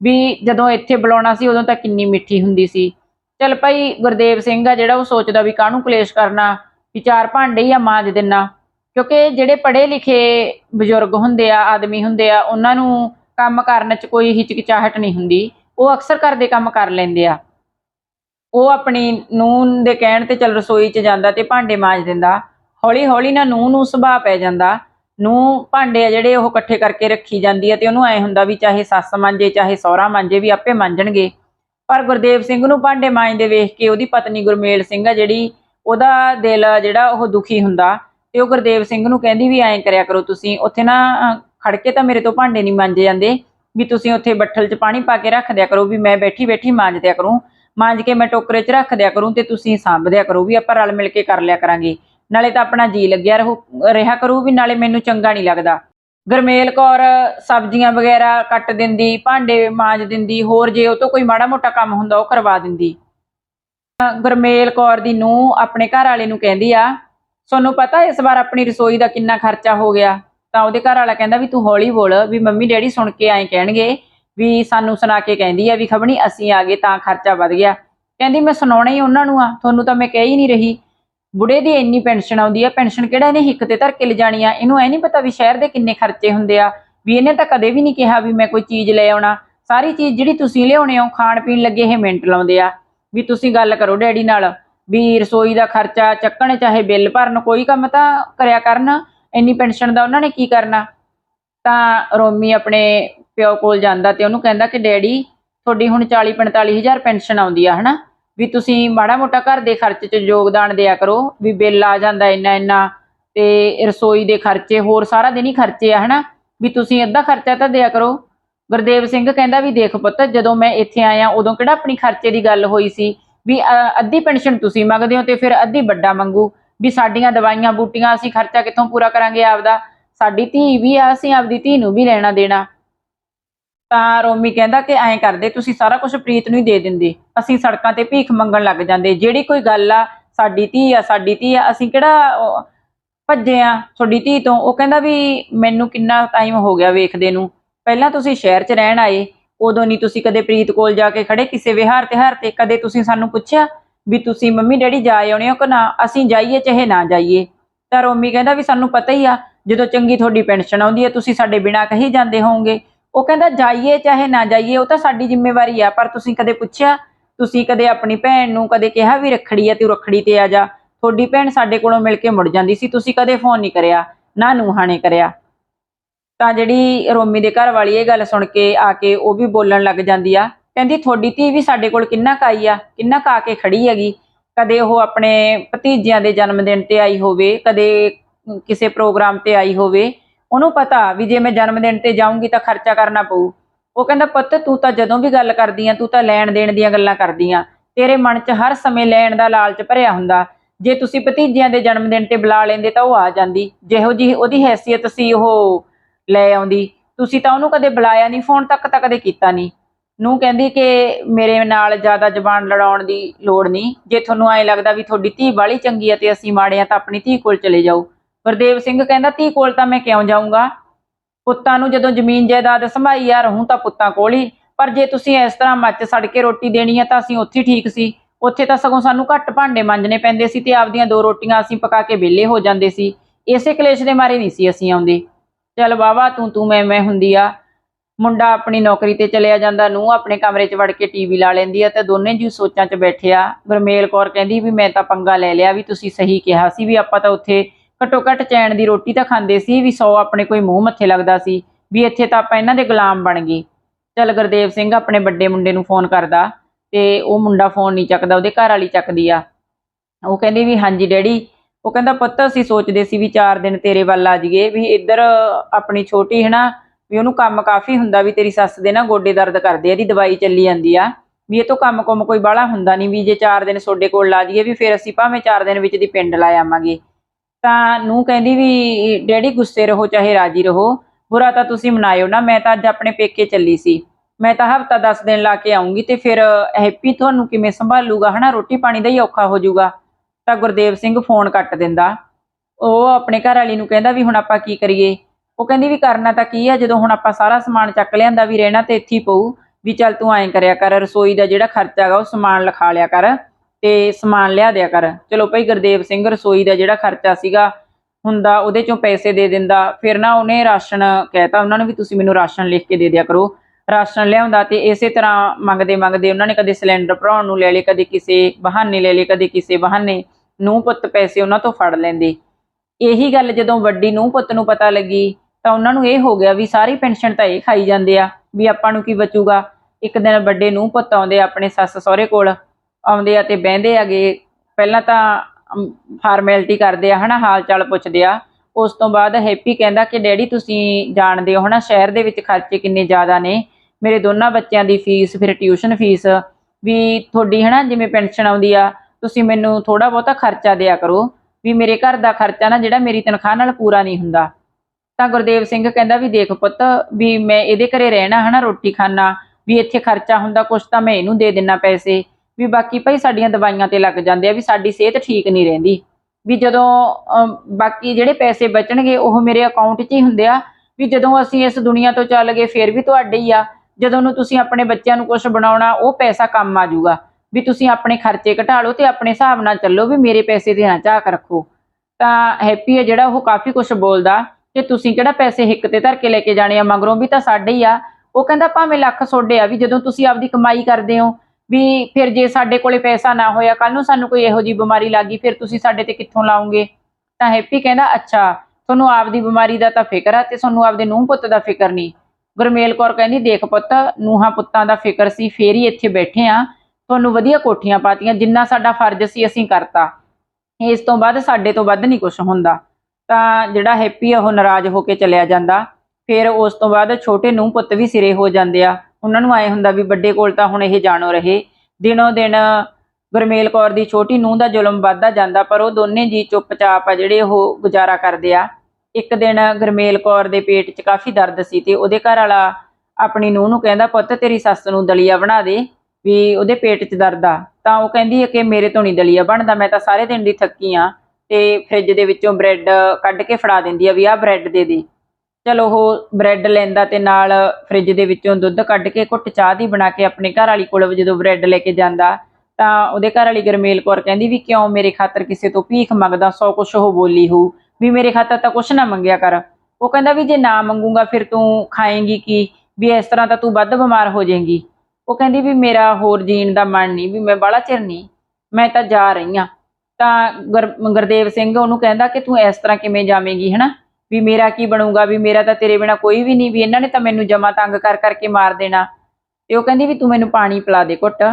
ਵੀ ਜਦੋਂ ਇੱਥੇ ਬੁਲਾਉਣਾ ਸੀ ਉਦੋਂ ਤਾਂ ਕਿੰਨੀ ਮਿੱਠੀ ਹੁੰਦੀ ਸੀ। ਚਲ ਭਾਈ ਗੁਰਦੇਵ ਸਿੰਘ ਆ ਜਿਹੜਾ ਉਹ ਸੋਚਦਾ ਵੀ ਕਾਹਨੂੰ ਕਲੇਸ਼ ਕਰਨਾ। ਵੀ ਚਾਰ ਭਾਂਡੇ ਹੀ ਆ ਮਾਂਜ ਦਿੰਨਾ। ਕਿਉਂਕਿ ਜਿਹੜੇ ਪੜ੍ਹੇ ਲਿਖੇ ਬਜ਼ੁਰਗ ਹੁੰਦੇ ਆ, ਆਦਮੀ ਹੁੰਦੇ ਆ, ਉਹਨਾਂ ਨੂੰ ਕੰਮ ਕਰਨ 'ਚ ਕੋਈ ਹਿਚਕਿਚਾਹਟ ਨਹੀਂ ਹੁੰਦੀ। ਉਹ ਅਕਸਰ ਘਰ ਦੇ ਕੰਮ ਕਰ ਲੈਂਦੇ ਆ। ਉਹ ਆਪਣੀ ਨੂੰਹ ਦੇ ਕਹਿਣ ਤੇ ਚਲ ਰਸੋਈ 'ਚ ਜਾਂਦਾ ਤੇ ਭਾਂਡੇ ਮਾਂਜ ਦਿੰਦਾ। ਹੌਲੀ ਹੌਲੀ ਨਾ ਨੂੰਹ ਨੂੰ ਸੁਭਾਅ ਪੈ ਜਾਂਦਾ। ਨੂੰ ਭਾਂਡੇ ਆ ਜਿਹੜੇ ਉਹ ਇਕੱਠੇ ਕਰਕੇ ਰੱਖੀ ਜਾਂਦੀ ਹੈ ਤੇ ਉਹਨੂੰ ਐ ਹੁੰਦਾ ਵੀ ਚਾਹੇ ਸੱਸ ਮਾਂਜੇ, ਚਾਹੇ ਸਹੁਰਾ ਮਾਂਜੇ ਵੀ ਆਪੇ ਮਾਂਜਣਗੇ। ਪਰ ਗੁਰਦੇਵ ਸਿੰਘ ਨੂੰ ਭਾਂਡੇ ਮਾਂਜਦੇ ਵੇਖ ਕੇ ਉਹਦੀ ਪਤਨੀ ਗੁਰਮੇਲ ਸਿੰਘ ਆ ਜਿਹੜੀ ਉਹਦਾ ਦਿਲ ਜਿਹੜਾ ਉਹ ਦੁਖੀ ਹੁੰਦਾ ਤੇ ਉਹ ਗੁਰਦੇਵ ਸਿੰਘ ਨੂੰ ਕਹਿੰਦੀ ਵੀ ਐਂ ਕਰਿਆ ਕਰੋ ਤੁਸੀਂ ਉੱਥੇ ਨਾ ਅਹ, ਖੜ ਕੇ ਤਾਂ ਮੇਰੇ ਤੋਂ ਭਾਂਡੇ ਨਹੀਂ ਮਾਂਜੇ ਜਾਂਦੇ ਵੀ ਤੁਸੀਂ ਉੱਥੇ ਬੱਠਲ 'ਚ ਪਾਣੀ ਪਾ ਕੇ ਰੱਖ ਦਿਆ ਕਰੋ ਵੀ ਮੈਂ ਬੈਠੀ ਬੈਠੀ ਮਾਂਜ ਦਿਆ ਕਰੂੰ ਮਾਂਜ ਕੇ ਮੈਂ ਟੋਕਰੇ 'ਚ ਰੱਖ ਦਿਆ ਕਰੂੰ ਤੇ ਤੁਸੀਂ ਸਾਂਭ ਦਿਆ ਕਰੋ ਵੀ ਆਪਾਂ ਰਲ ਮਿਲ ਕੇ ਕਰ ਲਿਆ ਕਰਾਂਗੇ। ਨਾਲੇ ਤਾਂ ਆਪਣਾ ਜੀ ਲੱਗਿਆ ਰਹੂ ਰਿਹਾ ਕਰੂ ਵੀ ਨਾਲੇ ਮੈਨੂੰ ਚੰਗਾ ਨਹੀਂ ਲੱਗਦਾ। ਗਰਮੇਲ ਕੌਰ ਸਬਜ਼ੀਆਂ ਵਗੈਰਾ ਕੱਟ ਦਿੰਦੀ ਭਾਂਡੇ ਮਾਂਜ ਦਿੰਦੀ ਹੋਰ ਜੇ ਉਹ ਤੋਂ ਕੋਈ ਮਾੜਾ ਮੋਟਾ ਕੰਮ ਹੁੰਦਾ ਉਹ ਕਰਵਾ ਦਿੰਦੀ। ਗੁਰਮੇਲ ਕੌਰ ਦੀ ਨੂੰ ਆਪਣੇ ਘਰ ਵਾਲੇ ਨੂੰ ਕਹਿੰਦੀ ਆ ਤੁਹਾਨੂੰ ਪਤਾ ਇਸ ਵਾਰ ਆਪਣੀ ਰਸੋਈ ਦਾ ਕਿੰਨਾ ਖਰਚਾ ਹੋ ਗਿਆ? ਤਾਂ ਉਹਦੇ ਘਰ ਵਾਲਾ ਕਹਿੰਦਾ ਵੀ ਤੂੰ ਹੌਲੀ ਬੋਲ, ਵੀ ਮੰਮੀ ਡੈਡੀ ਸੁਣ ਕੇ ਆਏ ਕਹਿਣਗੇ, ਵੀ ਸਾਨੂੰ ਸੁਣਾ ਕੇ ਕਹਿੰਦੀ ਆ ਵੀ ਖਬਣੀ, ਅਸੀਂ ਆ ਗਏ ਤਾਂ ਖਰਚਾ ਵੱਧ ਗਿਆ। ਕਹਿੰਦੀ, ਮੈਂ ਸੁਣਾਉਣਾ ਹੀ ਉਹਨਾਂ ਨੂੰ ਆ, ਤੁਹਾਨੂੰ ਤਾਂ ਮੈਂ ਕਹਿ ਹੀ ਨਹੀਂ ਰਹੀ। ਬੁੜੇ ਦੀ ਇੰਨੀ ਪੈਨਸ਼ਨ ਆਉਂਦੀ ਆ, ਪੈਨਸ਼ਨ ਕਿਹੜਾ ਇਹਨੇ ਹਿੱਕ ਤੇ ਧਰ ਕੇ ਲਿਜਾਣੀ ਆ? ਇਹਨੂੰ ਐ ਨਹੀਂ ਪਤਾ ਵੀ ਸ਼ਹਿਰ ਦੇ ਕਿੰਨੇ ਖਰਚੇ ਹੁੰਦੇ ਆ, ਵੀ ਇਹਨੇ ਤਾਂ ਕਦੇ ਵੀ ਨਹੀਂ ਕਿਹਾ ਵੀ ਮੈਂ ਕੋਈ ਚੀਜ਼ ਲੈ ਆਉਣਾ। ਸਾਰੀ ਚੀਜ਼ ਜਿਹੜੀ ਤੁਸੀਂ ਲਿਆਉਣੇ ਹੋ ਖਾਣ ਪੀਣ ਲੱਗੇ ਇਹ ਮਿੰਟ ਲਾਉਂਦੇ ਆ। ਵੀ ਤੁਸੀਂ ਗੱਲ ਕਰੋ ਡੈਡੀ ਨਾਲ, ਵੀ ਰਸੋਈ ਦਾ ਖਰਚਾ ਚੱਕਣ, ਚਾਹੇ ਬਿੱਲ ਭਰਨ, ਕੋਈ ਕੰਮ ਤਾਂ ਕਰਿਆ ਕਰਨ, ਇੰਨੀ ਪੈਨਸ਼ਨ ਦਾ ਉਹਨਾਂ ਨੇ ਕੀ ਕਰਨਾ? ਤਾਂ ਰੋਮੀ ਆਪਣੇ ਪਿਓ ਕੋਲ ਜਾਂਦਾ ਤੇ ਉਹਨੂੰ ਕਹਿੰਦਾ ਕਿ ਡੈਡੀ, ਤੁਹਾਡੀ ਹੁਣ 40 45 ਹਜ਼ਾਰ ਪੈਨਸ਼ਨ ਆਉਂਦੀ ਆ, ਹਨਾ? ਵੀ ਤੁਸੀਂ ਮਾੜਾ ਮੋਟਾ ਘਰ ਦੇ ਖਰਚੇ 'ਚ ਯੋਗਦਾਨ ਦਿਆ ਕਰੋ, ਵੀ ਬਿੱਲ ਆ ਜਾਂਦਾ ਇੰਨਾ ਇੰਨਾ, ਤੇ ਰਸੋਈ ਦੇ ਖਰਚੇ ਹੋਰ ਸਾਰਾ ਦਿਨ ਹੀ ਖਰਚੇ ਆ, ਹਨਾ? ਵੀ ਤੁਸੀਂ ਅੱਧਾ ਖਰਚਾ ਤਾਂ ਦਿਆ ਕਰੋ ਗੁਰਦੇਵ ਸਿੰਘ ਕਹਿੰਦਾ ਵੀ ਦੇਖ ਪੁੱਤ ਜਦੋਂ ਮੈਂ ਇੱਥੇ ਆਇਆ ਉਦੋਂ ਕਿਹੜਾ ਆਪਣੀ ਖਰਚੇ ਦੀ ਗੱਲ ਹੋਈ ਸੀ? ਵੀ ਅ, ਅੱਧੀ ਪੈਨਸ਼ਨ ਤੁਸੀਂ ਮੰਗਦੇ ਹੋ ਤੇ ਫਿਰ ਅੱਧੀ ਵੱਡਾ ਮੰਗੂ। ਵੀ ਸਾਡੀਆਂ ਦਵਾਈਆਂ ਬੂਟੀਆਂ ਅਸੀਂ ਖਰਚਾ ਕਿੱਥੋਂ ਪੂਰਾ ਕਰਾਂਗੇ ਆਪਦਾ? ਸਾਡੀ ਧੀ ਵੀ ਆ ਅਸੀਂ ਆਪਦੀ ਧੀ ਨੂੰ ਵੀ ਲੈਣਾ ਦੇਣਾ। ਤਾਂ ਰੋਮੀ ਕਹਿੰਦਾ ਕਿ ਐਂ ਕਰਦੇ ਤੁਸੀਂ ਸਾਰਾ ਕੁਝ ਪ੍ਰੀਤ ਨੂੰ ਹੀ ਦੇ ਦਿੰਦੇ। ਅਸੀਂ ਸੜਕਾਂ ਤੇ ਭੀਖ ਮੰਗਣ ਲੱਗ ਜਾਂਦੇ। ਜਿਹੜੀ ਕੋਈ ਗੱਲ ਆ ਸਾਡੀ ਧੀ ਆ ਸਾਡੀ ਧੀ ਆ ਅਸੀਂ ਕਿਹੜਾ ਭੱਜੇ ਆ ਤੁਹਾਡੀ ਧੀ ਤੋਂ? ਉਹ ਕਹਿੰਦਾ ਵੀ ਮੈਨੂੰ ਕਿੰਨਾ ਟਾਈਮ ਹੋ ਗਿਆ ਵੇਖਦੇ ਨੂੰ। ਪਹਿਲਾਂ ਤੁਸੀਂ ਸ਼ਹਿਰ 'ਚ ਰਹਿਣ ਆਏ, ਉਦੋਂ ਨਹੀਂ ਤੁਸੀਂ ਕਦੇ ਪ੍ਰੀਤ ਕੋਲ ਜਾ ਕੇ ਖੜੇ, ਕਿਸੇ ਵਿਹਾਰ ਤਿਉਹਾਰ ਤੇ ਕਦੇ ਤੁਸੀਂ ਸਾਨੂੰ ਪੁੱਛਿਆ ਵੀ ਤੁਸੀਂ ਮੰਮੀ ਡੈਡੀ ਜਾ ਆਉਣੇ ਹੋ ਕਿ ਨਾ? ਅਸੀਂ ਜਾਈਏ ਚਾਹੇ ਨਾ ਜਾਈਏ। ਤਾਂ ਰੋਮੀ ਕਹਿੰਦਾ ਵੀ ਸਾਨੂੰ ਪਤਾ ਹੀ ਆ, ਜਦੋਂ ਚੰਗੀ ਤੁਹਾਡੀ ਪੈਨਸ਼ਨ ਆਉਂਦੀ ਹੈ, ਤੁਸੀਂ ਸਾਡੇ ਬਿਨਾਂ ਕਹੀ ਜਾਂਦੇ ਹੋਵੋਗੇ। ਉਹ ਕਹਿੰਦਾ ਜਾਈਏ ਚਾਹੇ ਨਾ ਜਾਈਏ, ਉਹ ਤਾਂ ਸਾਡੀ ਜ਼ਿੰਮੇਵਾਰੀ ਆ, ਪਰ ਤੁਸੀਂ ਕਦੇ ਪੁੱਛਿਆ? ਤੁਸੀਂ ਕਦੇ ਆਪਣੀ ਭੈਣ ਨੂੰ ਕਦੇ ਕਿਹਾ ਵੀ ਰੱਖੜੀ ਆ, ਤੂੰ ਰੱਖੜੀ ਤੇ ਆ ਜਾ। ਤੁਹਾਡੀ ਭੈਣ ਸਾਡੇ ਕੋਲੋਂ ਮਿਲ ਕੇ ਮੁੜ ਜਾਂਦੀ ਸੀ, ਤੁਸੀਂ ਕਦੇ ਫੋਨ ਨਹੀਂ ਕਰਿਆ, ਨਾ ਨੂੰਹਾਂ ਨੇ ਕਰਿਆ। ਤਾਂ ਜਿਹੜੀ ਰੋਮੀ ਦੇ ਘਰ ਵਾਲੀ ਇਹ ਗੱਲ ਸੁਣ ਕੇ ਆ ਕੇ ਉਹ ਵੀ ਬੋਲਣ ਲੱਗ ਜਾਂਦੀ ਆ, ਕਹਿੰਦੀ ਤੁਹਾਡੀ ਧੀ ਵੀ ਸਾਡੇ ਕੋਲ ਕਿੰਨਾ ਕੁ ਆਈ ਆ, ਕਿੰਨਾ ਕੁ ਆ ਕੇ ਖੜੀ ਹੈਗੀ, ਕਦੇ ਉਹ ਆਪਣੇ ਭਤੀਜਿਆਂ ਦੇ ਜਨਮ ਦਿਨ ਤੇ ਆਈ ਹੋਵੇ, ਕਦੇ ਕਿਸੇ ਪ੍ਰੋਗਰਾਮ ਤੇ ਆਈ ਹੋਵੇ, ਉਹਨੂੰ ਪਤਾ ਵੀ ਜੇ ਮੈਂ ਜਨਮ ਦਿਨ ਤੇ ਜਾਊਂਗੀ ਤਾਂ ਖਰਚਾ ਕਰਨਾ ਪਊ। ਉਹ ਕਹਿੰਦਾ, ਪੁੱਤ ਤੂੰ ਤਾਂ ਜਦੋਂ ਵੀ ਗੱਲ ਕਰਦੀ ਆ, ਤੂੰ ਤਾਂ ਲੈਣ ਦੇਣ ਦੀਆਂ ਗੱਲਾਂ ਕਰਦੀ ਆ, ਤੇਰੇ ਮਨ 'ਚ ਹਰ ਸਮੇਂ ਲੈਣ ਦਾ ਲਾਲਚ ਭਰਿਆ ਹੁੰਦਾ, ਜੇ ਤੁਸੀਂ ਭਤੀਜਿਆਂ ਦੇ ਜਨਮ ਦਿਨ ਤੇ ਬੁਲਾ ਲੈਂਦੇ ਤਾਂ ਉਹ ਆ ਜਾਂਦੀ, ਜਿਹੋ ਜੀ ਉਹਦੀ ਹੈਸੀਅਤ ਸੀ ਉਹ ਲੈ ਆਉਂਦੀ। ਤੁਸੀਂ ਤਾਂ ਉਹਨੂੰ ਕਦੇ ਬੁਲਾਇਆ ਨਹੀਂ, ਫੋਨ ਤੱਕ ਤਾਂ ਕਦੇ ਕੀਤਾ ਨਹੀਂ। ਨੂੰ ਕਹਿੰਦੀ ਕਿ ਮੇਰੇ ਨਾਲ ਜ਼ਿਆਦਾ ਜ਼ਬਾਨ ਲੜਾਉਣ ਦੀ ਲੋੜ ਨਹੀਂ। ਜੇ ਤੁਹਾਨੂੰ ਐ ਲੱਗਦਾ ਵੀ ਤੁਹਾਡੀ ਧੀ ਬਾਲੀ ਚੰਗੀ ਹੈ ਤੇ ਅਸੀਂ ਮਾੜੇ ਆ ਤਾਂ ਆਪਣੀ ਧੀ ਕੋਲ ਚਲੇ ਜਾਓ। ਗੁਰਦੇਵ ਸਿੰਘ ਕਹਿੰਦਾ, ਧੀ ਕੋਲ ਤਾਂ ਮੈਂ ਕਿਉਂ ਜਾਊਂਗਾ? ਪੁੱਤਾਂ ਨੂੰ ਜਦੋਂ ਜ਼ਮੀਨ ਜਾਇਦਾਦ ਸੰਭਾਈ ਆ, ਰਹੂੰ ਤਾਂ ਪੁੱਤਾਂ ਕੋਲ ਹੀ। ਪਰ ਜੇ ਤੁਸੀਂ ਇਸ ਤਰ੍ਹਾਂ ਮੱਚ ਸੜ ਕੇ ਰੋਟੀ ਦੇਣੀ ਆ ਤਾਂ ਅਸੀਂ ਉੱਥੇ ਠੀਕ ਸੀ। ਉੱਥੇ ਤਾਂ ਸਗੋਂ ਸਾਨੂੰ ਘੱਟ ਭਾਂਡੇ ਮਾਂਜਣੇ ਪੈਂਦੇ ਸੀ ਤੇ ਆਪਦੀਆਂ ਦੋ ਰੋਟੀਆਂ ਅਸੀਂ ਪਕਾ ਕੇ ਵਿਹਲੇ ਹੋ ਜਾਂਦੇ ਸੀ। ਇਸੇ ਕਲੇਸ਼ ਦੇ ਮਾਰੇ ਨਹੀਂ ਸੀ ਅਸੀਂ ਆਉਂਦੇ। ਚੱਲ ਵਾਵਾ ਤੂੰ ਤੂੰ, ਮੈਂ ਮੈਂ ਹੁੰਦੀ ਆ। ਮੁੰਡਾ ਆਪਣੀ ਨੌਕਰੀ ਤੇ ਚਲਿਆ ਜਾਂਦਾ ਨੂੰ ਆਪਣੇ ਕਮਰੇ 'ਚ ਵੜ ਕੇ ਟੀਵੀ ਲਾ ਲੈਂਦੀ ਆ ਤੇ ਦੋਨੇ ਜੀ ਸੋਚਾਂ 'ਚ ਬੈਠੇ ਆ। ਗੁਰਮੇਲ ਕੌਰ ਕਹਿੰਦੀ ਵੀ ਮੈਂ ਤਾਂ ਪੰਗਾ ਲੈ ਲਿਆ, ਵੀ ਤੁਸੀਂ ਸਹੀ ਕਿਹਾ ਸੀ, ਵੀ ਆਪਾਂ ਤਾਂ ਉੱਥੇ ਘੱਟੋ ਘੱਟ ਚੈਨ ਦੀ ਰੋਟੀ ਤਾਂ ਖਾਂਦੇ ਸੀ, ਵੀ ਸੌ ਆਪਣੇ ਕੋਈ ਮੂੰਹ ਮੱਥੇ ਲੱਗਦਾ ਸੀ, ਵੀ ਇੱਥੇ ਤਾਂ ਆਪਾਂ ਇਹਨਾਂ ਦੇ ਗੁਲਾਮ ਬਣ ਗਏ। ਚੱਲ ਗੁਰਦੇਵ ਸਿੰਘ ਆਪਣੇ ਵੱਡੇ ਮੁੰਡੇ ਨੂੰ ਫੋਨ ਕਰਦਾ ਤੇ ਉਹ ਮੁੰਡਾ ਫੋਨ ਨਹੀਂ ਚੱਕਦਾ, ਉਹਦੇ ਘਰ ਵਾਲੀ ਚੱਕਦੀ ਆ। ਉਹ ਕਹਿੰਦੀ ਵੀ ਹਾਂਜੀ ਡੈਡੀ ਉਹ ਕਹਿੰਦਾ, ਪੁੱਤ, ਅਸੀਂ ਸੋਚਦੇ ਸੀ ਵੀ 4 ਦਿਨ ਤੇਰੇ ਵੱਲ ਆ ਜਾਈਏ, ਵੀ ਇੱਧਰ ਆਪਣੀ ਛੋਟੀ ਹੈ ਨਾ, ਵੀ ਉਹਨੂੰ ਕੰਮ ਕਾਫੀ ਹੁੰਦਾ ਵੀ ਤੇਰੀ ਸੱਸ ਦੇ ਨਾ ਗੋਡੇ ਦਰਦ ਕਰਦੇ ਆ, ਇਹਦੀ ਦਵਾਈ ਚੱਲੀ ਜਾਂਦੀ ਆ, ਵੀ ਇਹ ਤੋਂ ਕੰਮ ਕੁਮ ਕੋਈ ਬਾਹਲਾ ਹੁੰਦਾ ਨਹੀਂ, ਵੀ ਜੇ 4 ਦਿਨ ਤੁਹਾਡੇ ਕੋਲ ਲਾ ਜਾਈਏ, ਵੀ ਫਿਰ ਅਸੀਂ ਭਾਵੇਂ 4 ਦਿਨ ਵਿੱਚ ਦੀ ਪਿੰਡ ਲਾ ਆਵਾਂਗੇ। ਤਾਂ ਨੂੰ ਕਹਿੰਦੀ ਵੀ, ਡੈਡੀ, ਗੁੱਸੇ ਰਹੋ, ਚਾਹੇ ਰਾਜੀ ਰਹੋ, ਬੁਰਾ ਤਾਂ ਤੁਸੀਂ ਮਨਾਇਓ ਨਾ, ਮੈਂ ਤਾਂ ਅੱਜ ਆਪਣੇ ਪੇਕੇ ਚੱਲੀ ਸੀ। ਮੈਂ ਤਾਂ ਹਫਤਾ 10 ਦਿਨ ਲਾ ਕੇ ਆਉਂਗੀ ਤੇ ਫਿਰ ਹੈਪੀ ਤੁਹਾਨੂੰ ਕਿਵੇਂ ਸੰਭਾਲੂਗਾ, ਹਨਾ? ਰੋਟੀ ਪਾਣੀ ਦਾ ਹੀ ਔਖਾ ਹੋ ਜਾਊਗਾ। ਤਾਂ ਗੁਰਦੇਵ ਸਿੰਘ ਫੋਨ ਕੱਟ ਦਿੰਦਾ। ਉਹ ਆਪਣੇ ਘਰ ਵਾਲੀ ਨੂੰ ਕਹਿੰਦਾ ਵੀ ਹੁਣ ਆਪਾਂ ਕੀ ਕਰੀਏ? ਉਹ ਕਹਿੰਦੀ ਵੀ ਕਰਨਾ ਤਾਂ ਕੀ ਆ, ਜਦੋਂ ਹੁਣ ਆਪਾਂ ਸਾਰਾ ਸਮਾਨ ਚੱਕ ਲਿਆਂਦਾ ਵੀ ਰਹਿਣਾ ਤੇ ਇੱਥੇ ਪਊ, ਵੀ ਚੱਲ ਤੂੰ ਐਂ ਕਰਿਆ ਕਰ, ਰਸੋਈ ਦਾ ਜਿਹੜਾ ਖਰਚਾ ਹੈਗਾ ਉਹ ਸਮਾਨ ਲਿਖਾ ਲਿਆ ਕਰ ਤੇ ਸਮਾਨ ਲਿਆ ਦਿਆ ਕਰ। ਚਲੋ ਭਾਈ ਗੁਰਦੇਵ ਸਿੰਘ ਰਸੋਈ ਦਾ ਜਿਹੜਾ ਖਰਚਾ ਸੀਗਾ ਹੁੰਦਾ, ਉਹਦੇ ਚੋਂ ਪੈਸੇ ਦੇ ਦਿੰਦਾ। ਫਿਰ ਨਾ ਉਹਨੇ ਰਾਸ਼ਨ ਕਹਿਤਾ ਉਹਨਾਂ ਨੂੰ ਵੀ ਤੁਸੀਂ ਮੈਨੂੰ ਰਾਸ਼ਨ ਲਿਖ ਕੇ ਦੇ ਦਿਆ ਕਰੋ। ਰਾਸ਼ਨ ਲਿਆਉਂਦਾ ਤੇ ਇਸੇ ਤਰ੍ਹਾਂ ਮੰਗਦੇ ਮੰਗਦੇ ਉਹਨਾਂ ਨੇ ਕਦੇ ਸਿਲੰਡਰ ਭਰਾਉਣ ਨੂੰ ਲੈ ਲਏ, ਕਦੇ ਕਿਸੇ ਬਹਾਨੇ ਲੈ ਲਏ, ਕਦੇ ਕਿਸੇ ਬਹਾਨੇ। ਨੂੰ ਪੁੱਤ ਪੈਸੇ ਉਹਨਾਂ ਤੋਂ ਫੜ ਲੈਂਦੇ। ਇਹੀ ਗੱਲ ਜਦੋਂ ਵੱਡੀ ਨੂੰ ਪੁੱਤ ਨੂੰ ਪਤਾ ਲੱਗੀ, ਤਾਂ ਉਹਨਾਂ ਨੂੰ ਇਹ ਹੋ ਗਿਆ ਵੀ ਸਾਰੀ ਪੈਨਸ਼ਨ ਤਾਂ ਇਹ ਖਾਈ ਜਾਂਦੇ ਆ, ਵੀ ਆਪਾਂ ਨੂੰ ਕੀ ਬਚੂਗਾ। ਇੱਕ ਦਿਨ ਵੱਡੇ ਨੂੰ ਪੁੱਤ ਆਉਂਦੇ ਆ ਆਪਣੇ ਸੱਸ ਸਹੁਰੇ ਕੋਲ, ਆਉਂਦੇ ਆ ਤੇ ਬਹਿੰਦੇ ਆਗੇ ਪਹਿਲਾਂ ਤਾਂ ਫਾਰਮੈਲਿਟੀ ਕਰਦੇ ਆ, ਹਨਾ ਹਾਲ ਚਾਲ ਪੁੱਛਦੇ ਆ। ਉਸ ਤੋਂ ਬਾਅਦ ਹੈਪੀ ਕਹਿੰਦਾ ਕਿ, ਡੈਡੀ, ਤੁਸੀਂ ਜਾਣਦੇ ਹੋ ਹਨਾ, ਸ਼ਹਿਰ ਦੇ ਵਿੱਚ ਖਰਚੇ ਕਿੰਨੇ ਜ਼ਿਆਦਾ ਨੇ। ਮੇਰੇ ਦੋਨਾਂ ਬੱਚਿਆਂ ਦੀ ਫੀਸ, ਫਿਰ ਟਿਊਸ਼ਨ ਫੀਸ, ਵੀ ਤੁਹਾਡੀ, ਹਨਾ, ਜਿਵੇਂ ਪੈਨਸ਼ਨ ਆਉਂਦੀ ਆ ਤੁਸੀਂ ਮੈਨੂੰ ਥੋੜਾ ਬਹੁਤਾ ਖਰਚਾ ਦਿਆ ਕਰੋ ਵੀ ਮੇਰੇ ਘਰ ਦਾ ਖਰਚਾ ਨਾ ਜਿਹੜਾ ਮੇਰੀ ਤਨਖਾਹ ਨਾਲ ਪੂਰਾ ਨਹੀਂ ਹੁੰਦਾ। ਤਾਂ ਗੁਰਦੇਵ ਸਿੰਘ ਕਹਿੰਦਾ ਵੀ ਦੇਖ ਪੁੱਤ, ਵੀ ਮੈਂ ਇਹਦੇ ਘਰੇ ਰਹਿਣਾ ਹਨਾ ਰੋਟੀ ਖਾਣਾ ਵੀ ਇੱਥੇ ਖਰਚਾ ਹੁੰਦਾ ਕੁਛ ਤਾਂ ਮੈਂ ਇਹਨੂੰ ਦੇ ਦੇਣਾ ਪੈਸੇ। ਵੀ ਬਾਕੀ ਭਾਈ ਸਾਡੀਆਂ ਦਵਾਈਆਂ ਤੇ ਲੱਗ ਜਾਂਦੇ ਆ ਵੀ ਸਾਡੀ ਸਿਹਤ ਠੀਕ ਨਹੀਂ ਰਹਿੰਦੀ। ਵੀ ਜਦੋਂ ਬਾਕੀ ਜਿਹੜੇ ਪੈਸੇ ਬਚਣਗੇ ਉਹ ਮੇਰੇ ਅਕਾਊਂਟ 'ਚ ਹੀ ਹੁੰਦੇ ਆ। ਵੀ ਜਦੋਂ ਅਸੀਂ ਇਸ ਦੁਨੀਆ ਤੋਂ ਚੱਲ ਗਏ, ਫਿਰ ਵੀ ਤੁਹਾਡੇ ਹੀ ਆ। ਜਦੋਂ ਨੂੰ ਤੁਸੀਂ ਆਪਣੇ ਬੱਚਿਆਂ ਨੂੰ ਕੁਝ ਬਣਾਉਣਾ, ਉਹ ਪੈਸਾ ਕੰਮ ਆ ਜਾਊਗਾ। ਵੀ ਤੁਸੀਂ ਆਪਣੇ ਖਰਚੇ ਘਟਾ ਲਓ ਤੇ ਆਪਣੇ ਹਿਸਾਬ ਨਾਲ ਚੱਲੋ ਵੀ ਮੇਰੇ ਪੈਸੇ ਤੇ ਨਾ ਝਾਕ ਰੱਖੋ। ਤਾਂ ਹੈਪੀ ਹੈ ਜਿਹੜਾ ਉਹ ਕਾਫੀ ਕੁਝ ਬੋਲਦਾ ਕਿ ਤੁਸੀਂ ਕਿਹੜਾ ਪੈਸੇ ਹਿੱਕ ਤੇ ਧਰ ਕੇ ਲੈ ਕੇ ਜਾਣੇ ਆ ਮਗਰੋਂ, ਵੀ ਤਾਂ ਸਾਡੇ ਹੀ ਆ। ਉਹ ਕਹਿੰਦਾ, ਭਾਵੇਂ ਲੱਖ ਸੋਡੇ ਆ ਵੀ ਜਦੋਂ ਤੁਸੀਂ ਆਪਦੀ ਕਮਾਈ ਕਰਦੇ ਹੋ, ਵੀ ਫਿਰ ਜੇ ਸਾਡੇ ਕੋਲੇ ਪੈਸਾ ਨਾ ਹੋਇਆ ਕੱਲ ਨੂੰ ਸਾਨੂੰ ਕੋਈ ਇਹੋ ਜੀ ਬਿਮਾਰੀ ਲੱਗੀ ਫਿਰ ਤੁਸੀਂ ਸਾਡੇ ਤੇ ਕਿੱਥੋਂ ਲਾਉਂਗੇ ਤਾਂ ਹੈਪੀ ਕਹਿੰਦਾ, ਅੱਛਾ, ਤੁਹਾਨੂੰ ਆਪਦੀ ਬਿਮਾਰੀ ਦਾ ਤਾਂ ਫਿਕਰ ਆ ਤੇ ਤੁਹਾਨੂੰ ਆਪਦੇ ਨੂੰਹ ਪੁੱਤ ਦਾ ਫਿਕਰ ਨਹੀਂ। ਗੁਰਮੇਲ ਕੌਰ ਕਹਿੰਦੀ, ਦੇਖ ਪੁੱਤ, ਨੂੰਹਾਂ ਪੁੱਤਾਂ ਦਾ ਫਿਕਰ ਸੀ, ਫੇਰ ਹੀ ਇੱਥੇ ਬੈਠੇ ਆ। ਤੁਹਾਨੂੰ ਵਧੀਆ ਕੋਠੀਆਂ ਪਾਤੀਆਂ, ਜਿੰਨਾ ਸਾਡਾ ਫਰਜ਼ ਸੀ ਅਸੀਂ ਕਰਤਾ। ਇਸ ਤੋਂ ਬਾਅਦ ਸਾਡੇ ਤੋਂ ਵੱਧ ਨਹੀਂ ਕੁਝ ਹੁੰਦਾ। ਤਾਂ ਜਿਹੜਾ ਹੈਪੀ ਆ, ਉਹ ਨਾਰਾਜ਼ ਹੋ ਕੇ ਚਲਿਆ ਜਾਂਦਾ। ਫਿਰ ਉਸ ਤੋਂ ਬਾਅਦ ਛੋਟੇ ਨੂੰ ਪੁੱਤ ਵੀ ਸਿਰੇ ਹੋ ਜਾਂਦੇ ਆ। ਉਹਨਾਂ ਨੂੰ ਆਏ ਹੁੰਦਾ ਵੀ ਵੱਡੇ ਕੋਲ ਤਾਂ ਹੁਣ ਇਹ ਜਾਣੋ ਰਹੇ। ਦਿਨੋ ਦਿਨ ਗੁਰਮੇਲ ਕੌਰ ਦੀ ਛੋਟੀ ਨੂੰਹ ਦਾ ਜ਼ੁਲਮ ਵੱਧਦਾ ਜਾਂਦਾ, ਪਰ ਉਹ ਦੋਨੇ ਜੀ ਚੁੱਪਚਾਪ ਆ ਜਿਹੜੇ ਉਹ ਗੁਜ਼ਾਰਾ ਕਰਦੇ ਆ। ਇੱਕ ਦਿਨ ਗੁਰਮੇਲ ਕੌਰ ਦੇ ਪੇਟ 'ਚ ਕਾਫੀ ਦਰਦ ਸੀ ਤੇ ਉਹਦੇ ਘਰ ਵਾਲਾ ਆਪਣੀ ਨੂੰਹ ਨੂੰ ਕਹਿੰਦਾ, ਪੁੱਤ, ਤੇਰੀ ਸੱਸ ਨੂੰ ਦਲੀਆ ਬਣਾ ਦੇ। ਵੀ ਉਹਦੇ ਪੇਟ 'ਚ ਦਰਦ ਆ, ਤਾਂ ਉਹ ਕਹਿੰਦੀ ਹੈ ਕਿ ਮੇਰੇ ਤੋਂ ਨਹੀਂ ਦਲੀਆ ਬਣਦਾ, ਮੈਂ ਤਾਂ ਸਾਰੇ ਦਿਨ ਦੀ ਥੱਕੀ ਆ ਤੇ ਫ੍ਰਿਜ ਦੇ ਵਿੱਚੋਂ ਬ੍ਰੈਡ ਕੱਢ ਕੇ ਫੜਾ ਦਿੰਦੀ ਆ ਵੀ ਆਹ ਬ੍ਰੈਡ ਦੇ ਦੇ। ਚਲੋ ਉਹ ਬ੍ਰੈਡ ਲੈਂਦਾ ਤੇ ਨਾਲ ਫ੍ਰਿਜ ਦੇ ਵਿੱਚੋਂ ਦੁੱਧ ਕੱਢ ਕੇ ਘੁੱਟ ਚਾਹ ਦੀ ਬਣਾ ਕੇ ਆਪਣੇ ਘਰ ਵਾਲੀ ਕੋਲ ਜਦੋਂ ਬ੍ਰੈਡ ਲੈ ਕੇ ਜਾਂਦਾ, ਤਾਂ ਉਹਦੇ ਘਰ ਵਾਲੀ ਗਰਮੇਲ ਕੌਰ ਕਹਿੰਦੀ ਵੀ ਕਿਉਂ ਮੇਰੇ ਖਾਤਰ ਕਿਸੇ ਤੋਂ ਭੀਖ ਮੰਗਦਾ, ਸੌ ਕੁਛ ਉਹ ਬੋਲੀ ਹੋ ਵੀ ਮੇਰੇ ਖਾਤਰ ਤਾਂ ਕੁਛ ਨਾ ਮੰਗਿਆ ਕਰ। ਉਹ ਕਹਿੰਦਾ ਵੀ ਜੇ ਨਾ ਮੰਗੂਗਾ ਫਿਰ ਤੂੰ ਖਾਏਂਗੀ ਕੀ? ਵੀ ਇਸ ਤਰ੍ਹਾਂ ਤਾਂ ਤੂੰ ਵੱਧ ਬਿਮਾਰ ਹੋ ਜਾਏਂਗੀ। ਉਹ ਕਹਿੰਦੀ ਵੀ ਮੇਰਾ ਹੋਰ ਜੀਣ ਦਾ ਮਨ ਨਹੀਂ, ਵੀ ਮੈਂ ਬਾਹਲਾ ਚਿਰ ਨਹੀਂ, ਮੈਂ ਤਾਂ ਜਾ ਰਹੀ ਆ ਤਾਂ ਗੁਰ- ਗੁਰਦੇਵ ਸਿੰਘ ਉਹਨੂੰ ਕਹਿੰਦਾ ਕਿ ਤੂੰ ਇਸ ਤਰ੍ਹਾਂ ਕਿਵੇਂ ਜਾਵੇਂਗੀ, ਹਨਾ? ਵੀ ਮੇਰਾ ਕੀ ਬਣੂਗਾ, ਵੀ ਮੇਰਾ ਤਾਂ ਤੇਰੇ ਬਿਨਾ ਕੋਈ ਵੀ ਨਹੀਂ, ਵੀ ਇਹਨਾਂ ਨੇ ਤਾਂ ਮੈਨੂੰ ਜਮਾ ਤੰਗ ਕਰ ਕਰਕੇ ਮਾਰ ਦੇਣਾ। ਤੇ ਉਹ ਕਹਿੰਦੀ ਵੀ ਤੂੰ ਮੈਨੂੰ ਪਾਣੀ ਪਿਲਾ ਦੇ ਘੁੱਟ।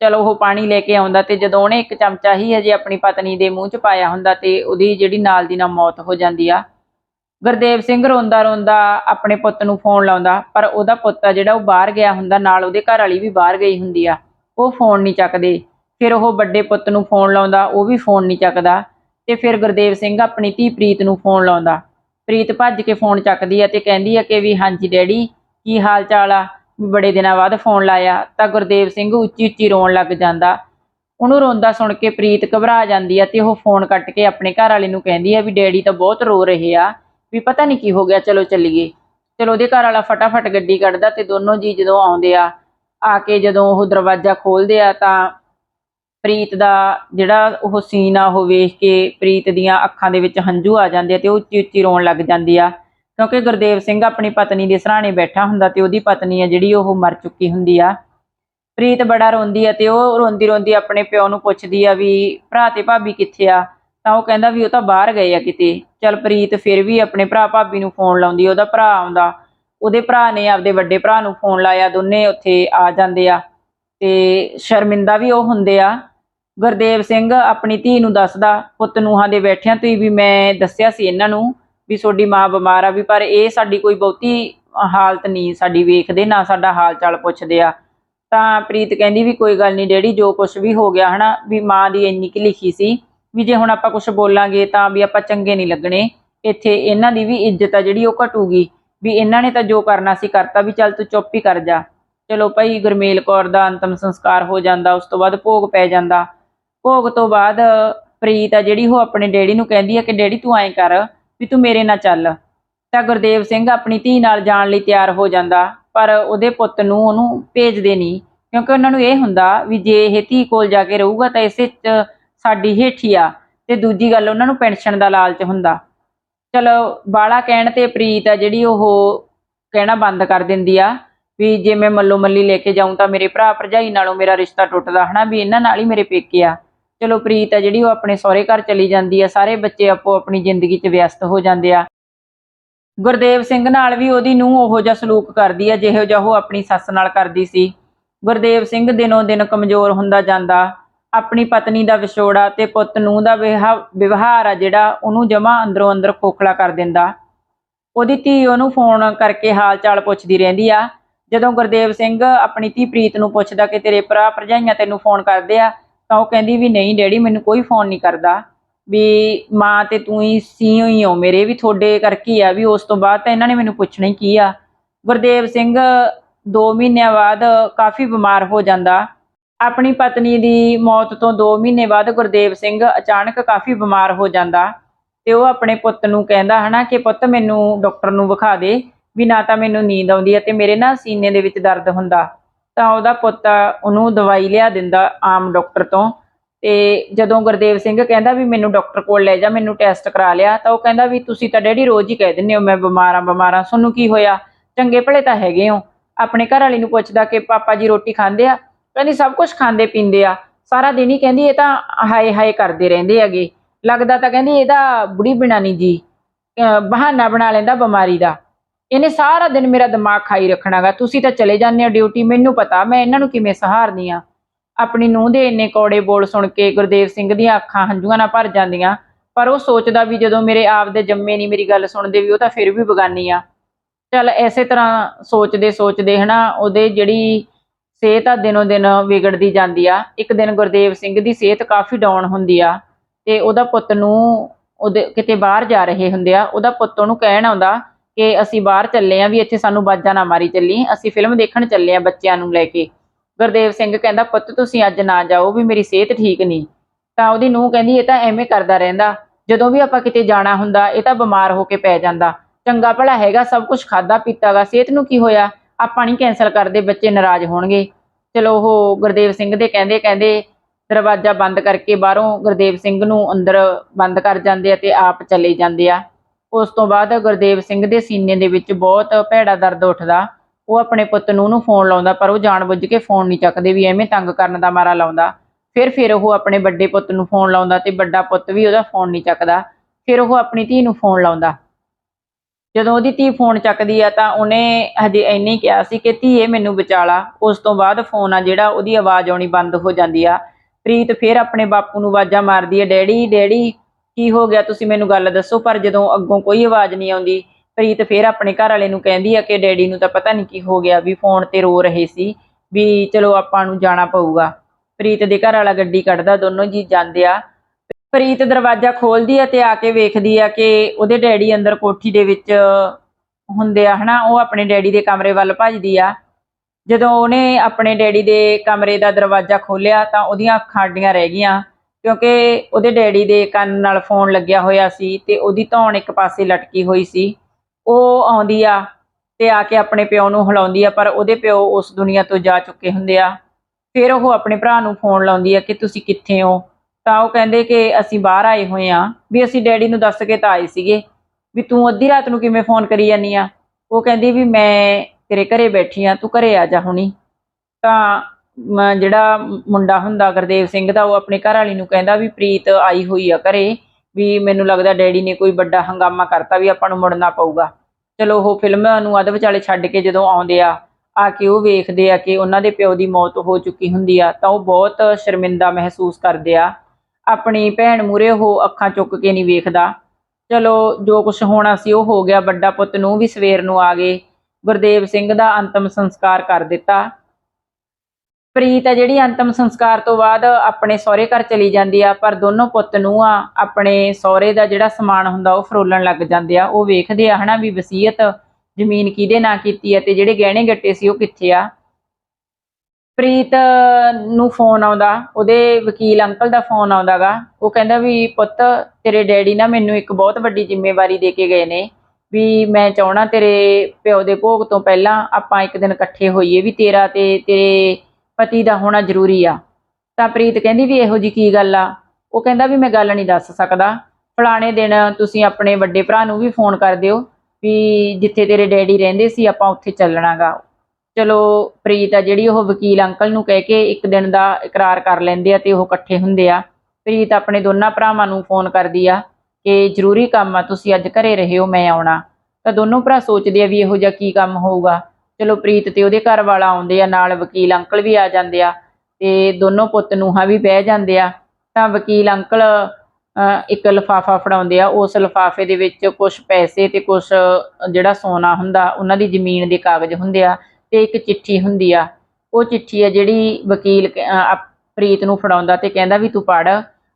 ਚਲੋ ਉਹ ਪਾਣੀ ਲੈ ਕੇ ਆਉਂਦਾ ਤੇ ਜਦੋਂ ਉਹਨੇ ਇੱਕ ਚਮਚਾ ਹੀ ਹਜੇ ਆਪਣੀ ਪਤਨੀ ਦੇ ਮੂੰਹ 'ਚ ਪਾਇਆ ਹੁੰਦਾ ਤੇ ਉਹਦੀ ਜਿਹੜੀ ਨਾਲ ਦੀ ਨਾਲ ਮੌਤ ਹੋ ਜਾਂਦੀ ਆ ਗੁਰਦੇਵ ਸਿੰਘ ਰੋਂਦਾ ਰੋਂਦਾ ਆਪਣੇ ਪੁੱਤ ਨੂੰ ਫੋਨ ਲਾਉਂਦਾ, ਪਰ ਉਹਦਾ ਪੁੱਤ ਆ ਜਿਹੜਾ ਉਹ ਬਾਹਰ ਗਿਆ ਹੁੰਦਾ, ਨਾਲ ਉਹਦੇ ਘਰ ਵਾਲੀ ਵੀ ਬਾਹਰ ਗਈ ਹੁੰਦੀ ਆ, ਉਹ ਫੋਨ ਨਹੀਂ ਚੱਕਦੇ। ਫਿਰ ਉਹ ਵੱਡੇ ਪੁੱਤ ਨੂੰ ਫੋਨ ਲਾਉਂਦਾ, ਉਹ ਵੀ ਫੋਨ ਨਹੀਂ ਚੱਕਦਾ। ਤੇ ਫਿਰ ਗੁਰਦੇਵ ਸਿੰਘ ਆਪਣੀ ਧੀ ਪ੍ਰੀਤ ਨੂੰ ਫੋਨ ਲਾਉਂਦਾ। ਪ੍ਰੀਤ ਭੱਜ ਕੇ ਫੋਨ ਚੱਕਦੀ ਆ ਤੇ ਕਹਿੰਦੀ ਆ ਕਿ ਵੀ ਹਾਂਜੀ ਡੈਡੀ, ਕੀ ਹਾਲ ਚਾਲ ਆ? ਵੀ ਬੜੇ ਦਿਨਾਂ ਬਾਅਦ ਫੋਨ ਲਾਇਆ, ਤਾਂ ਗੁਰਦੇਵ ਸਿੰਘ ਉੱਚੀ ਉੱਚੀ ਰੋਣ ਲੱਗ ਜਾਂਦਾ। ਉਹਨੂੰ ਰੋਂਦਾ ਸੁਣ ਕੇ ਪ੍ਰੀਤ ਘਬਰਾ ਜਾਂਦੀ ਆ ਤੇ ਉਹ ਫੋਨ ਕੱਟ ਕੇ ਆਪਣੇ ਘਰ ਵਾਲੇ ਨੂੰ ਕਹਿੰਦੀ ਆ ਵੀ ਡੈਡੀ ਤਾਂ ਬਹੁਤ ਰੋ ਰਹੇ ਆ। ਵੀ ਪਤਾ ਨਹੀਂ ਕੀ ਹੋ ਗਿਆ, ਚਲੋ ਚੱਲੀਏ। ਚਲੋ ਉਹਦੇ ਘਰ ਵਾਲਾ ਫਟਾਫਟ ਗੱਡੀ ਕੱਢਦਾ ਤੇ ਦੋਨੋਂ ਜੀ ਜਦੋਂ ਆਉਂਦੇ ਆ ਆ ਕੇ ਜਦੋਂ ਉਹ ਦਰਵਾਜ਼ਾ ਖੋਲਦੇ ਆ ਤਾਂ ਪ੍ਰੀਤ ਦਾ ਜਿਹੜਾ ਉਹ ਸੀਨ ਆ, ਉਹ ਵੇਖ ਕੇ ਪ੍ਰੀਤ ਦੀਆਂ ਅੱਖਾਂ ਦੇ ਵਿੱਚ ਹੰਝੂ ਆ ਜਾਂਦੇ ਆ ਤੇ ਉਹ ਉੱਚੀ ਉੱਚੀ ਰੋਣ ਲੱਗ ਜਾਂਦੀ ਆ। ਕਿਉਂਕਿ ਗੁਰਦੇਵ ਸਿੰਘ ਆਪਣੀ ਪਤਨੀ ਦੇ ਸਰਾਣੇ ਬੈਠਾ ਹੁੰਦਾ ਤੇ ਉਹਦੀ ਪਤਨੀ ਆ ਜਿਹੜੀ ਉਹ ਮਰ ਚੁੱਕੀ ਹੁੰਦੀ ਆ। ਪ੍ਰੀਤ ਬੜਾ ਰੋਂਦੀ ਆ ਤੇ ਉਹ ਰੋਂਦੀ ਰੋਂਦੀ ਆਪਣੇ ਪਿਓ ਨੂੰ ਪੁੱਛਦੀ ਆ ਵੀ ਭਰਾ ਤੇ ਭਾਬੀ ਕਿੱਥੇ ਆ? ਤਾਂ ਉਹ ਕਹਿੰਦਾ ਵੀ ਉਹ ਤਾਂ ਬਾਹਰ ਗਏ ਆ ਕਿਤੇ। ਚਲ ਪ੍ਰੀਤ ਫਿਰ ਵੀ ਆਪਣੇ ਭਰਾ ਭਾਬੀ ਨੂੰ ਫੋਨ ਲਾਉਂਦੀ ਉਹਦਾ ਭਰਾ ਆਉਂਦਾ। ਉਹਦੇ ਭਰਾ ਨੇ ਆਪਦੇ ਵੱਡੇ ਭਰਾ ਨੂੰ ਫੋਨ ਲਾਇਆ, ਦੋਨੇ ਉੱਥੇ ਆ ਜਾਂਦੇ ਆ। ਤੇ ਸ਼ਰਮਿੰਦਾ ਵੀ ਉਹ ਹੁੰਦੇ ਆ। ਗੁਰਦੇਵ ਸਿੰਘ ਆਪਣੀ ਧੀ ਨੂੰ ਦੱਸਦਾ, ਪੁੱਤ ਨੂੰਹਾਂ ਦੇ ਬੈਠਿਆਂ ਤੋਂ ਵੀ ਮੈਂ ਦੱਸਿਆ ਸੀ ਇਹਨਾਂ ਨੂੰ ਵੀ ਤੁਹਾਡੀ ਮਾਂ ਬਿਮਾਰ ਆ ਵੀ, ਪਰ ਇਹ ਸਾਡੀ ਕੋਈ ਬਹੁਤੀ ਹਾਲਤ ਨਹੀਂ, ਸਾਡੀ ਵੇਖਦੇ ਨਾ ਸਾਡਾ ਹਾਲ ਚਾਲ ਪੁੱਛਦੇ ਆ। ਤਾਂ ਪ੍ਰੀਤ ਕਹਿੰਦੀ ਵੀ ਕੋਈ ਗੱਲ ਨਹੀਂ, ਡੈਡੀ ਜੋ ਕੁਝ ਵੀ ਹੋ ਗਿਆ ਹਨਾ, ਵੀ ਮਾਂ ਦੀ ਇੰਨੀ ਕਿ ਲਿਖੀ ਸੀ ਵੀ ਜੇ ਹੁਣ ਆਪਾਂ ਕੁਝ ਬੋਲਾਂਗੇ ਤਾਂ ਵੀ ਆਪਾਂ ਚੰਗੇ ਨਹੀਂ ਲੱਗਣੇ। ਇੱਥੇ ਇਹਨਾਂ ਦੀ ਵੀ ਇੱਜ਼ਤ ਆ ਜਿਹੜੀ ਉਹ ਘਟੂਗੀ। ਵੀ ਇਹਨਾਂ ਨੇ ਤਾਂ ਜੋ ਕਰਨਾ ਸੀ ਕਰਤਾ ਵੀ ਚੱਲ ਤੂੰ ਚੁੱਪ ਹੀ ਕਰ ਜਾ। ਚਲੋ ਭਾਈ ਗੁਰਮੇਲ ਕੌਰ ਦਾ ਅੰਤਮ ਸੰਸਕਾਰ ਹੋ ਜਾਂਦਾ, ਉਸ ਤੋਂ ਬਾਅਦ ਭੋਗ ਪੈ ਜਾਂਦਾ। ਭੋਗ ਤੋਂ ਬਾਅਦ ਪ੍ਰੀਤ ਆ ਜਿਹੜੀ ਉਹ ਆਪਣੇ ਡੈਡੀ ਨੂੰ ਕਹਿੰਦੀ ਆ ਕਿ ਡੈਡੀ ਤੂੰ ਐਂ ਕਰ ਵੀ ਤੂੰ ਮੇਰੇ ਨਾਲ ਚੱਲ। ਤਾਂ ਗੁਰਦੇਵ ਸਿੰਘ ਆਪਣੀ ਧੀ ਨਾਲ ਜਾਣ ਲਈ ਤਿਆਰ ਹੋ ਜਾਂਦਾ, ਪਰ ਉਹਦੇ ਪੁੱਤ ਨੂੰ ਉਹਨੂੰ ਭੇਜਦੇ ਨਹੀਂ। ਕਿਉਂਕਿ ਉਹਨਾਂ ਨੂੰ ਇਹ ਹੁੰਦਾ ਵੀ ਜੇ ਇਹ ਧੀ ਕੋਲ ਜਾ ਕੇ ਰਹੂਗਾ ਤਾਂ ਇਸੇ 'ਚ ਸਾਡੀ ਹੇਠੀ ਆ ਤੇ ਦੂਜੀ ਗੱਲ ਉਹਨਾਂ ਨੂੰ ਪੈਨਸ਼ਨ ਦਾ ਲਾਲਚ ਹੁੰਦਾ। ਚਲੋ, ਬਾਲਾ ਕਹਿਣ ਤੇ ਪ੍ਰੀਤ ਆ ਜਿਹੜੀ ਉਹ ਕਹਿਣਾ ਬੰਦ ਕਰ ਦਿੰਦੀ ਆ ਵੀ ਜੇ ਮੈਂ ਮੱਲੋ ਮੱਲੀ ਲੈ ਕੇ ਜਾਊਂ ਤਾਂ ਮੇਰੇ ਭਰਾ ਭਰਜਾਈ ਨਾਲੋਂ ਮੇਰਾ ਰਿਸ਼ਤਾ ਟੁੱਟਦਾ ਹਨਾ, ਵੀ ਇਹਨਾਂ ਨਾਲ ਹੀ ਮੇਰੇ ਪੇਕੇ ਆ। ਚਲੋ, ਪ੍ਰੀਤ ਆ ਜਿਹੜੀ ਉਹ ਆਪਣੇ ਸਹੁਰੇ ਘਰ ਚਲੀ ਜਾਂਦੀ ਆ, ਸਾਰੇ ਬੱਚੇ ਆਪੋ ਆਪਣੀ ਜ਼ਿੰਦਗੀ 'ਚ ਵਿਅਸਤ ਹੋ ਜਾਂਦੇ ਆ। ਗੁਰਦੇਵ ਸਿੰਘ ਨਾਲ ਵੀ ਉਹਦੀ ਨੂੰਹ ਉਹੋ ਜਿਹਾ ਸਲੂਕ ਕਰਦੀ ਆ, ਜਿਹੋ ਜਿਹਾ ਉਹ ਆਪਣੀ ਸੱਸ ਨਾਲ ਕਰਦੀ ਸੀ। ਗੁਰਦੇਵ ਸਿੰਘ ਦਿਨੋਂ ਦਿਨ ਕਮਜ਼ੋਰ ਹੁੰਦਾ ਜਾਂਦਾ। ਆਪਣੀ ਪਤਨੀ ਦਾ ਵਿਛੋੜਾ ਤੇ ਪੁੱਤ ਨੂੰ ਦਾ ਵਿਹਾ- ਵਿਵਹਾਰ ਆ ਜਿਹੜਾ, ਉਹਨੂੰ ਜਮਾ ਅੰਦਰੋਂ ਅੰਦਰ ਖੋਖਲਾ ਕਰ ਦਿੰਦਾ। ਉਹਦੀ ਧੀ ਉਹਨੂੰ ਫੋਨ ਕਰਕੇ ਹਾਲ ਚਾਲ ਪੁੱਛਦੀ ਰਹਿੰਦੀ ਆ। ਜਦੋਂ ਗੁਰਦੇਵ ਸਿੰਘ ਆਪਣੀ ਧੀ ਪ੍ਰੀਤ ਨੂੰ ਪੁੱਛਦਾ ਕਿ ਤੇਰੇ ਭਰਾ ਭਰਜਾਈਆਂ ਤੈਨੂੰ ਫੋਨ ਕਰਦੇ ਆ, ਤਾਂ ਉਹ ਕਹਿੰਦੀ ਵੀ ਨਹੀਂ ਡੈਡੀ, ਮੈਨੂੰ ਕੋਈ ਫੋਨ ਨਹੀਂ ਕਰਦਾ। ਵੀ ਮਾਂ ਤੇ ਤੂੰ ਹੀ ਸੀ ਹੀ ਹੋ ਮੇਰੇ ਵੀ ਤੁਹਾਡੇ ਕਰਕੇ ਆ, ਵੀ ਉਸ ਤੋਂ ਬਾਅਦ ਤਾਂ ਇਹਨਾਂ ਨੇ ਮੈਨੂੰ ਪੁੱਛਣਾ ਹੀ ਕੀ ਆ। ਗੁਰਦੇਵ ਸਿੰਘ 2 ਮਹੀਨਿਆਂ ਬਾਅਦ ਕਾਫੀ ਬਿਮਾਰ ਹੋ ਜਾਂਦਾ। ਆਪਣੀ ਪਤਨੀ ਦੀ ਮੌਤ ਤੋਂ 2 ਮਹੀਨੇ ਬਾਅਦ ਗੁਰਦੇਵ ਸਿੰਘ ਅਚਾਨਕ ਕਾਫੀ ਬਿਮਾਰ ਹੋ ਜਾਂਦਾ ਤੇ ਉਹ ਆਪਣੇ ਪੁੱਤ ਨੂੰ ਕਹਿੰਦਾ ਹਨਾ ਕਿ ਪੁੱਤ ਮੈਨੂੰ ਡਾਕਟਰ ਨੂੰ ਵਿਖਾ ਦੇ ਵੀ ਨਾ ਤਾਂ ਮੈਨੂੰ ਨੀਂਦ ਆਉਂਦੀ ਹੈ ਤੇ ਮੇਰੇ ਨਾ ਸੀਨੇ ਦੇ ਵਿੱਚ ਦਰਦ ਹੁੰਦਾ। ਤਾਂ ਉਹਦਾ ਪੁੱਤ ਉਹਨੂੰ ਦਵਾਈ ਲਿਆ ਦਿੰਦਾ ਆਮ ਡਾਕਟਰ ਤੋਂ ਤੇ ਜਦੋਂ ਗੁਰਦੇਵ ਸਿੰਘ ਕਹਿੰਦਾ ਵੀ ਮੈਨੂੰ ਡਾਕਟਰ ਕੋਲ ਲੈ ਜਾ, ਮੈਨੂੰ ਟੈਸਟ ਕਰਾ ਲਿਆ, ਤਾਂ ਉਹ ਕਹਿੰਦਾ ਵੀ ਤੁਸੀਂ ਤਾਂ ਡੈਡੀ ਰੋਜ਼ ਹੀ ਕਹਿ ਦਿੰਦੇ ਹੋ ਮੈਂ ਬਿਮਾਰਾਂ ਬਿਮਾਰਾਂ ਤੁਹਾਨੂੰ ਕੀ ਹੋਇਆ? ਚੰਗੇ ਭਲੇ ਤਾਂ ਹੈਗੇ ਹੋ। ਆਪਣੇ ਘਰ ਵਾਲੀ ਨੂੰ ਪੁੱਛਦਾ ਕਿ ਪਾਪਾ ਜੀ ਰੋਟੀ ਖਾਂਦੇ ਆ? ਕਹਿੰਦੀ ਸਭ ਕੁਝ ਖਾਂਦੇ ਪੀਂਦੇ ਆ, ਸਾਰਾ ਦਿਨ ਹੀ ਕਹਿੰਦੀ ਇਹ ਤਾਂ ਹਾਏ ਹਾਏ ਕਰਦੇ ਰਹਿੰਦੇ ਹੈਗੇ। ਲੱਗਦਾ ਤਾਂ ਕਹਿੰਦੀ ਇਹਦਾ ਬੁੜੀ ਬਿਨਾ ਨਹੀਂ ਜੀ ਬਹਾਨਾ ਬਣਾ ਲੈਂਦਾ ਬਿਮਾਰੀ ਦਾ। ਇਹਨੇ ਸਾਰਾ ਦਿਨ ਮੇਰਾ ਦਿਮਾਗ ਖਾਈ ਰੱਖਣਾਗਾ, ਤੁਸੀਂ ਤਾਂ ਚਲੇ ਜਾਂਦੇ ਹੋ ਡਿਊਟੀ, ਮੈਨੂੰ ਪਤਾ, ਮੈਂ ਇਹਨਾਂ ਨੂੰ ਕਿਵੇਂ ਸਹਾਰਨੀ ਆ। ਆਪਣੀ ਨੂੰਹ ਦੇ ਇੰਨੇ ਕੌੜੇ ਬੋਲ ਸੁਣ ਕੇ ਗੁਰਦੇਵ ਸਿੰਘ ਦੀਆਂ ਅੱਖਾਂ ਹੰਝੂਆਂ ਨਾਲ ਭਰ ਜਾਂਦੀਆਂ, ਪਰ ਉਹ ਸੋਚਦਾ ਵੀ ਜਦੋਂ ਮੇਰੇ ਆਪ ਦੇ ਜੰਮੇ ਨਹੀਂ ਮੇਰੀ ਗੱਲ ਸੁਣਦੇ ਵੀ, ਉਹ ਤਾਂ ਫਿਰ ਵੀ ਬਗਾਨੀ ਆ। ਚੱਲ ਐਸੇ ਤਰ੍ਹਾਂ ਸੋਚਦੇ ਸੋਚਦੇ ਹਨਾ, ਉਹਦੇ ਜਿਹੜੀ ਸਿਹਤ ਆ ਦਿਨੋਂ ਦਿਨ ਵਿਗੜਦੀ ਜਾਂਦੀ ਆ। ਇੱਕ ਦਿਨ ਗੁਰਦੇਵ ਸਿੰਘ ਦੀ ਸਿਹਤ ਕਾਫੀ ਡਾਊਨ ਹੁੰਦੀ ਆ ਤੇ ਉਹਦਾ ਪੁੱਤ ਨੂੰ ਉਹਦੇ ਕਿਤੇ ਬਾਹਰ ਜਾ ਰਹੇ ਹੁੰਦੇ ਆ। ਉਹਦਾ ਪੁੱਤ ਉਹਨੂੰ ਕਹਿਣ ਆਉਂਦਾ ਕਿ ਅਸੀਂ ਬਾਹਰ ਚੱਲੇ ਆ ਵੀ ਇੱਥੇ ਸਾਨੂੰ ਬਾਜਾ ਨਾ ਮਾਰੀ ਚੱਲੀ। ਅਸੀਂ ਫਿਲਮ ਦੇਖਣ ਚੱਲੇ ਆ ਬੱਚਿਆਂ ਨੂੰ ਲੈ ਕੇ। ਗੁਰਦੇਵ ਸਿੰਘ ਕਹਿੰਦਾ, ਪੁੱਤ, ਤੁਸੀਂ ਅੱਜ ਨਾ ਜਾਓ ਵੀ ਮੇਰੀ ਸਿਹਤ ਠੀਕ ਨਹੀਂ। ਤਾਂ ਉਹਦੀ ਨੂੰਹ ਕਹਿੰਦੀ, ਇਹ ਤਾਂ ਐਵੇਂ ਕਰਦਾ ਰਹਿੰਦਾ। ਜਦੋਂ ਵੀ ਆਪਾਂ ਕਿਤੇ ਜਾਣਾ ਹੁੰਦਾ, ਇਹ ਤਾਂ ਬਿਮਾਰ ਹੋ ਕੇ ਪੈ ਜਾਂਦਾ। ਚੰਗਾ ਭਲਾ ਹੈਗਾ, ਸਭ ਕੁਝ ਖਾਦਾ ਪੀਤਾਗਾ ਸਿਹਤ ਨੂੰ ਕੀ ਹੋਇਆ? ਆਪਾਂ ਨਹੀਂ ਕੈਨਸਲ ਕਰਦੇ, ਬੱਚੇ ਨਾਰਾਜ਼ ਹੋਣਗੇ। ਚਲੋ ਉਹ ਗੁਰਦੇਵ ਸਿੰਘ ਦੇ ਕਹਿੰਦੇ ਕਹਿੰਦੇ ਦਰਵਾਜ਼ਾ ਬੰਦ ਕਰਕੇ ਬਾਹਰੋਂ ਗੁਰਦੇਵ ਸਿੰਘ ਨੂੰ ਅੰਦਰ ਬੰਦ ਕਰ ਜਾਂਦੇ ਆ ਤੇ ਆਪ ਚਲੇ ਜਾਂਦੇ ਆ। ਉਸ ਤੋਂ ਬਾਅਦ ਗੁਰਦੇਵ ਸਿੰਘ ਦੇ ਸੀਨੇ ਦੇ ਵਿੱਚ ਬਹੁਤ ਭੈੜਾ ਦਰਦ ਉੱਠਦਾ। ਉਹ ਆਪਣੇ ਪੁੱਤ ਨੂੰ ਉਹਨੂੰ ਫੋਨ ਲਾਉਂਦਾ, ਪਰ ਉਹ ਜਾਣਬੁੱਝ ਕੇ ਫੋਨ ਨਹੀਂ ਚੱਕਦੇ ਵੀ ਐਵੇਂ ਤੰਗ ਕਰਨ ਦਾ ਮਾਰਾ ਲਾਉਂਦਾ। ਫਿਰ ਫਿਰ ਉਹ ਆਪਣੇ ਵੱਡੇ ਪੁੱਤ ਨੂੰ ਫੋਨ ਲਾਉਂਦਾ ਤੇ ਵੱਡਾ ਪੁੱਤ ਵੀ ਉਹਦਾ ਫੋਨ ਨਹੀਂ ਚੱਕਦਾ। ਫਿਰ ਉਹ ਆਪਣੀ ਧੀ ਨੂੰ ਫੋਨ ਲਾਉਂਦਾ। ਜਦੋਂ ਉਹਦੀ ਧੀ ਫੋਨ ਚੱਕਦੀ ਆ ਤਾਂ ਉਹਨੇ ਹਜੇ ਇੰਨੇ ਕਿਹਾ ਸੀ ਕਿ ਧੀਏ ਮੈਨੂੰ ਬਚਾ ਉਸ ਤੋਂ ਬਾਅਦ ਫੋਨ ਆ ਜਿਹੜਾ, ਉਹਦੀ ਆਵਾਜ਼ ਆਉਣੀ ਬੰਦ ਹੋ ਜਾਂਦੀ ਆ। ਪ੍ਰੀਤ ਫਿਰ ਆਪਣੇ ਬਾਪੂ ਨੂੰ ਆਵਾਜ਼ਾਂ ਮਾਰਦੀ ਹੈ ਡੈਡੀ ਡੈਡੀ, ਕੀ ਹੋ ਗਿਆ? ਤੁਸੀਂ ਮੈਨੂੰ ਗੱਲ ਦੱਸੋ। ਪਰ ਜਦੋਂ ਅੱਗੋਂ ਕੋਈ ਆਵਾਜ਼ ਨਹੀਂ ਆਉਂਦੀ, ਪ੍ਰੀਤ ਫਿਰ ਆਪਣੇ ਘਰ ਵਾਲੇ ਨੂੰ ਕਹਿੰਦੀ ਆ ਕਿ ਡੈਡੀ ਨੂੰ ਤਾਂ ਪਤਾ ਨਹੀਂ ਕੀ ਹੋ ਗਿਆ, ਵੀ ਫੋਨ ਤੇ ਰੋ ਰਹੇ ਸੀ, ਵੀ ਚਲੋ ਆਪਾਂ ਨੂੰ ਜਾਣਾ ਪਊਗਾ। ਪ੍ਰੀਤ ਦੇ ਘਰ ਵਾਲਾ ਗੱਡੀ ਕੱਢਦਾ, ਦੋਨੋਂ ਜੀ ਜਾਂਦੇ ਆ। ਪ੍ਰੀਤ ਦਰਵਾਜ਼ਾ ਖੋਲਦੀ ਆ ਤੇ ਆ ਕੇ ਵੇਖਦੀ ਆ ਕਿ ਉਹਦੇ ਡੈਡੀ ਅੰਦਰ ਕੋਠੀ ਦੇ ਵਿੱਚ ਹੁੰਦੇ ਆ, ਹਨਾ? ਉਹ ਆਪਣੇ ਡੈਡੀ ਦੇ ਕਮਰੇ ਵੱਲ ਭੱਜਦੀ ਆ। ਜਦੋਂ ਉਹਨੇ ਆਪਣੇ ਡੈਡੀ ਦੇ ਕਮਰੇ ਦਾ ਦਰਵਾਜ਼ਾ ਖੋਲ੍ਹਿਆ ਤਾਂ ਉਹਦੀਆਂ ਅੱਖਾਂ ਅੱਡੀਆਂ ਰਹਿ ਗਈਆਂ, ਕਿਉਂਕਿ ਉਹਦੇ ਡੈਡੀ ਦੇ ਕੰਨ ਨਾਲ ਫੋਨ ਲੱਗਿਆ ਹੋਇਆ ਸੀ ਤੇ ਉਹਦੀ ਧੌਣ ਇੱਕ ਪਾਸੇ ਲਟਕੀ ਹੋਈ ਸੀ। ਉਹ ਆਉਂਦੀ ਆ ਤੇ ਆ ਕੇ ਆਪਣੇ ਪਿਓ ਨੂੰ ਹਿਲਾਉਂਦੀ ਆ, ਪਰ ਉਹਦੇ ਪਿਓ ਉਸ ਦੁਨੀਆ ਤੋਂ ਜਾ ਚੁੱਕੇ ਹੁੰਦੇ ਆ। ਫਿਰ ਉਹ ਆਪਣੇ ਭਰਾ ਨੂੰ ਫੋਨ ਲਾਉਂਦੀ ਆ ਕਿ ਤੁਸੀਂ ਕਿੱਥੇ ਹੋ? ਤਾਂ ਉਹ ਕਹਿੰਦੇ ਕਿ ਅਸੀਂ ਬਾਹਰ ਆਏ ਹੋਏ ਆ ਵੀ ਅਸੀਂ ਡੈਡੀ ਨੂੰ ਦੱਸ ਕੇ ਤਾਂ ਆਏ ਸੀਗੇ, ਵੀ ਤੂੰ ਅੱਧੀ ਰਾਤ ਨੂੰ ਕਿਵੇਂ ਫੋਨ ਕਰੀ ਜਾਨੀ ਆ? ਉਹ ਕਹਿੰਦੀ ਵੀ ਮੈਂ ਤੇਰੇ ਘਰੇ ਬੈਠੀ ਆ ਤੂੰ ਘਰੇ ਆ ਜਾ ਹੁਣੀ। ਤਾਂ ਜਿਹੜਾ ਮੁੰਡਾ ਹੁੰਦਾ ਗੁਰਦੇਵ ਸਿੰਘ ਦਾ, ਉਹ ਆਪਣੇ ਘਰ ਵਾਲੀ ਨੂੰ ਕਹਿੰਦਾ ਵੀ ਪ੍ਰੀਤ ਆਈ ਹੋਈ ਆ ਘਰੇ, ਵੀ ਮੈਨੂੰ ਲੱਗਦਾ ਡੈਡੀ ਨੇ ਕੋਈ ਵੱਡਾ ਹੰਗਾਮਾ ਕਰਤਾ ਵੀ ਆਪਾਂ ਨੂੰ ਮੁੜਨਾ ਪਊਗਾ। ਚਲੋ ਉਹ ਫਿਲਮ ਨੂੰ ਅੱਧ ਵਿਚਾਲੇ ਛੱਡ ਕੇ ਜਦੋਂ ਆਉਂਦੇ ਆ ਆ ਕੇ ਉਹ ਵੇਖਦੇ ਆ ਕਿ ਉਹਨਾਂ ਦੇ ਪਿਓ ਦੀ ਮੌਤ ਹੋ ਚੁੱਕੀ ਹੁੰਦੀ ਆ, ਤਾਂ ਉਹ ਬਹੁਤ ਸ਼ਰਮਿੰਦਾ ਮਹਿਸੂਸ ਕਰਦੇ ਆ। ਆਪਣੀ ਭੈਣ ਮੂਰੇ ਉਹ ਅੱਖਾਂ ਚੁੱਕ ਕੇ ਨਹੀਂ ਵੇਖਦਾ। ਚਲੋ, ਜੋ ਕੁਝ ਹੋਣਾ ਸੀ ਉਹ ਹੋ ਗਿਆ, ਵੱਡਾ ਪੁੱਤ ਨੂੰ ਵੀ ਸਵੇਰ ਨੂੰ ਆ ਗਏ। ਗੁਰਦੇਵ ਸਿੰਘ ਦਾ ਅੰਤਮ ਸੰਸਕਾਰ ਕਰ ਦਿੱਤਾ। ਪ੍ਰੀਤ ਆ ਜਿਹੜੀ ਅੰਤਮ ਸੰਸਕਾਰ ਤੋਂ ਬਾਅਦ ਆਪਣੇ ਸਹੁਰੇ ਘਰ ਚਲੀ ਜਾਂਦੀ ਆ, ਪਰ ਦੋਨੋਂ ਪੁੱਤ ਨੂੰ ਆ ਆਪਣੇ ਸਹੁਰੇ ਦਾ ਜਿਹੜਾ ਸਮਾਨ ਹੁੰਦਾ ਉਹ ਫਰੋਲਣ ਲੱਗ ਜਾਂਦੇ ਆ। ਉਹ ਵੇਖਦੇ ਆ ਹਨਾ ਵੀ ਵਸੀਅਤ ਜ਼ਮੀਨ ਕਿਹਦੇ ਨਾਂ ਕੀਤੀ ਆ ਤੇ ਜਿਹੜੇ ਗਹਿਣੇ ਗੱਟੇ ਸੀ ਉਹ ਕਿੱਥੇ ਆ। ਪ੍ਰੀਤ ਨੂੰ ਫੋਨ ਆਉਂਦਾ, ਉਹਦੇ ਵਕੀਲ ਅੰਕਲ ਦਾ ਫੋਨ ਆਉਂਦਾਗਾ। ਉਹ ਕਹਿੰਦਾ ਵੀ, ਪੁੱਤ, ਤੇਰੇ ਡੈਡੀ ਨਾ ਮੈਨੂੰ ਇੱਕ ਬਹੁਤ ਵੱਡੀ ਜ਼ਿੰਮੇਵਾਰੀ ਦੇ ਕੇ ਗਏ ਨੇ, ਵੀ ਮੈਂ ਚਾਹਣਾ ਤੇਰੇ ਪਿਓ ਦੇ ਭੋਗ ਤੋਂ ਪਹਿਲਾਂ ਆਪਾਂ ਇੱਕ ਦਿਨ ਇਕੱਠੇ ਹੋਈਏ, ਵੀ ਤੇਰਾ ਤੇ ਤੇਰੇ ਪਤੀ ਦਾ ਹੋਣਾ ਜ਼ਰੂਰੀ ਆ। ਤਾਂ ਪ੍ਰੀਤ ਕਹਿੰਦੀ ਵੀ, ਇਹੋ ਜੀ ਕੀ ਗੱਲ ਆ? ਉਹ ਕਹਿੰਦਾ ਵੀ, ਮੈਂ ਗੱਲ ਨਹੀਂ ਦੱਸ ਸਕਦਾ। ਫਲਾਣੇ ਦਿਨ ਤੁਸੀਂ ਆਪਣੇ ਵੱਡੇ ਭਰਾ ਨੂੰ ਵੀ ਫੋਨ ਕਰ ਦਿਓ, ਵੀ ਜਿੱਥੇ ਤੇਰੇ ਡੈਡੀ ਰਹਿੰਦੇ ਸੀ, ਆਪਾਂ ਉੱਥੇ ਚੱਲਣਾਗਾ। ਚਲੋ ਪ੍ਰੀਤ ਆ ਜਿਹੜੀ ਉਹ ਵਕੀਲ ਅੰਕਲ ਨੂੰ ਕਹਿ ਕੇ ਇੱਕ ਦਿਨ ਦਾ ਇਕਰਾਰ ਕਰ ਲੈਂਦੇ ਆ ਤੇ ਉਹ ਇਕੱਠੇ ਹੁੰਦੇ ਆ। ਪ੍ਰੀਤ ਆਪਣੇ ਦੋਨਾਂ ਭਰਾਵਾਂ ਨੂੰ ਫੋਨ ਕਰਦੀ ਆ ਕਿ ਜ਼ਰੂਰੀ ਕੰਮ ਆ ਤੁਸੀਂ ਅੱਜ ਘਰੇ ਰਹਿਓ ਮੈਂ ਆਉਣਾ। ਤਾਂ ਦੋਨੋਂ ਭਰਾ ਸੋਚਦੇ ਆ ਵੀ ਇਹੋ ਜਿਹਾ ਕੀ ਕੰਮ ਹੋਊਗਾ। ਚਲੋ ਪ੍ਰੀਤ ਤੇ ਉਹਦੇ ਘਰ ਵਾਲਾ ਆਉਂਦੇ ਆ ਨਾਲ ਵਕੀਲ ਅੰਕਲ ਵੀ ਆ ਜਾਂਦੇ ਆ ਤੇ ਦੋਨੋਂ ਪੁੱਤ ਨੂੰਹਾਂ ਵੀ ਬਹਿ ਜਾਂਦੇ ਆ। ਤਾਂ ਵਕੀਲ ਅੰਕਲ ਅ, ਇੱਕ ਲਿਫਾਫਾ ਫੜਾਉਂਦੇ ਆ ਉਸ ਲਿਫਾਫੇ ਦੇ ਵਿੱਚ ਕੁਝ ਪੈਸੇ ਤੇ ਕੁਝ ਜਿਹੜਾ ਸੋਨਾ ਹੁੰਦਾ ਉਹਨਾਂ ਦੀ ਜ਼ਮੀਨ ਦੇ ਕਾਗਜ਼ ਹੁੰਦੇ ਆ। ਤੇ ਇੱਕ ਚਿੱਠੀ ਹੁੰਦੀ ਆ, ਉਹ ਚਿੱਠੀ ਆ ਜਿਹੜੀ ਵਕੀਲ ਪ੍ਰੀਤ ਨੂੰ ਫੜਾਉਂਦਾ ਤੇ ਕਹਿੰਦਾ ਵੀ ਤੂੰ ਪੜ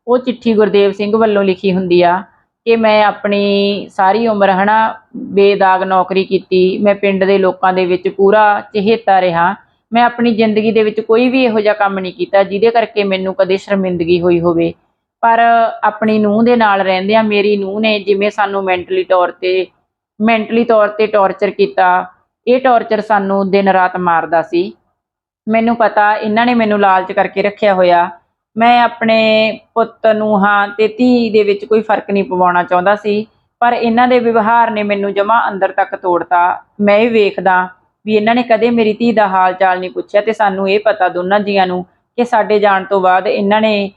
ਉਹ ਚਿੱਠੀ ਗੁਰਦੇਵ ਸਿੰਘ ਵੱਲੋਂ ਲਿਖੀ ਹੁੰਦੀ ਆ ਕਿ ਮੈਂ ਆਪਣੀ ਸਾਰੀ ਉਮਰ ਹਨਾ ਬੇਦਾਗ ਨੌਕਰੀ ਕੀਤੀ, ਮੈਂ ਪਿੰਡ ਦੇ ਲੋਕਾਂ ਦੇ ਵਿੱਚ ਪੂਰਾ ਚਹੇਤਾ ਰਿਹਾ, ਮੈਂ ਆਪਣੀ ਜ਼ਿੰਦਗੀ ਦੇ ਵਿੱਚ ਕੋਈ ਵੀ ਇਹੋ ਜਿਹਾ ਕੰਮ ਨਹੀਂ ਕੀਤਾ ਜਿਹਦੇ ਕਰਕੇ ਮੈਨੂੰ ਕਦੇ ਸ਼ਰਮਿੰਦਗੀ ਹੋਈ ਹੋਵੇ। ਪਰ ਆਪਣੀ ਨੂੰਹ ਦੇ ਨਾਲ ਰਹਿੰਦਿਆਂ ਮੇਰੀ ਨੂੰਹ ਨੇ ਜਿਵੇਂ ਸਾਨੂੰ ਮੈਂਟਲੀ ਤੌਰ ਤੇ ਮੈਂਟਲੀ ਤੌਰ ਤੇ ਟੌਰਚਰ ਕੀਤਾ ਇਹ ਟੌਰਚਰ ਸਾਨੂੰ ਦਿਨ ਰਾਤ ਮਾਰਦਾ ਸੀ। ਮੈਨੂੰ ਪਤਾ, ਇਹਨਾਂ ਨੇ ਮੈਨੂੰ ਲਾਲਚ ਕਰਕੇ ਰੱਖਿਆ ਹੋਇਆ। ਮੈਂ ਆਪਣੇ ਪੁੱਤ ਨੂੰ ਹਾਂ ਤੇ ਧੀ ਦੇ ਵਿੱਚ ਕੋਈ ਫ਼ਰਕ ਨਹੀਂ ਪਵਾਉਣਾ ਚਾਹੁੰਦਾ ਸੀ, ਪਰ ਇਹਨਾਂ ਦੇ ਵਿਵਹਾਰ ਨੇ ਮੈਨੂੰ ਜਮਾ ਅੰਦਰ ਤੱਕ ਤੋੜਤਾ। ਮੈਂ ਇਹ ਵੇਖਦਾ ਵੀ ਇਹਨਾਂ ਨੇ ਕਦੇ ਮੇਰੀ ਧੀ ਦਾ ਹਾਲ ਚਾਲ ਨਹੀਂ ਪੁੱਛਿਆ ਤੇ ਸਾਨੂੰ ਇਹ ਪਤਾ ਦੋਨਾਂ ਜੀਆਂ ਨੂੰ ਕਿ ਸਾਡੇ ਜਾਣ ਤੋਂ ਬਾਅਦ ਇਹਨਾਂ ਨੇ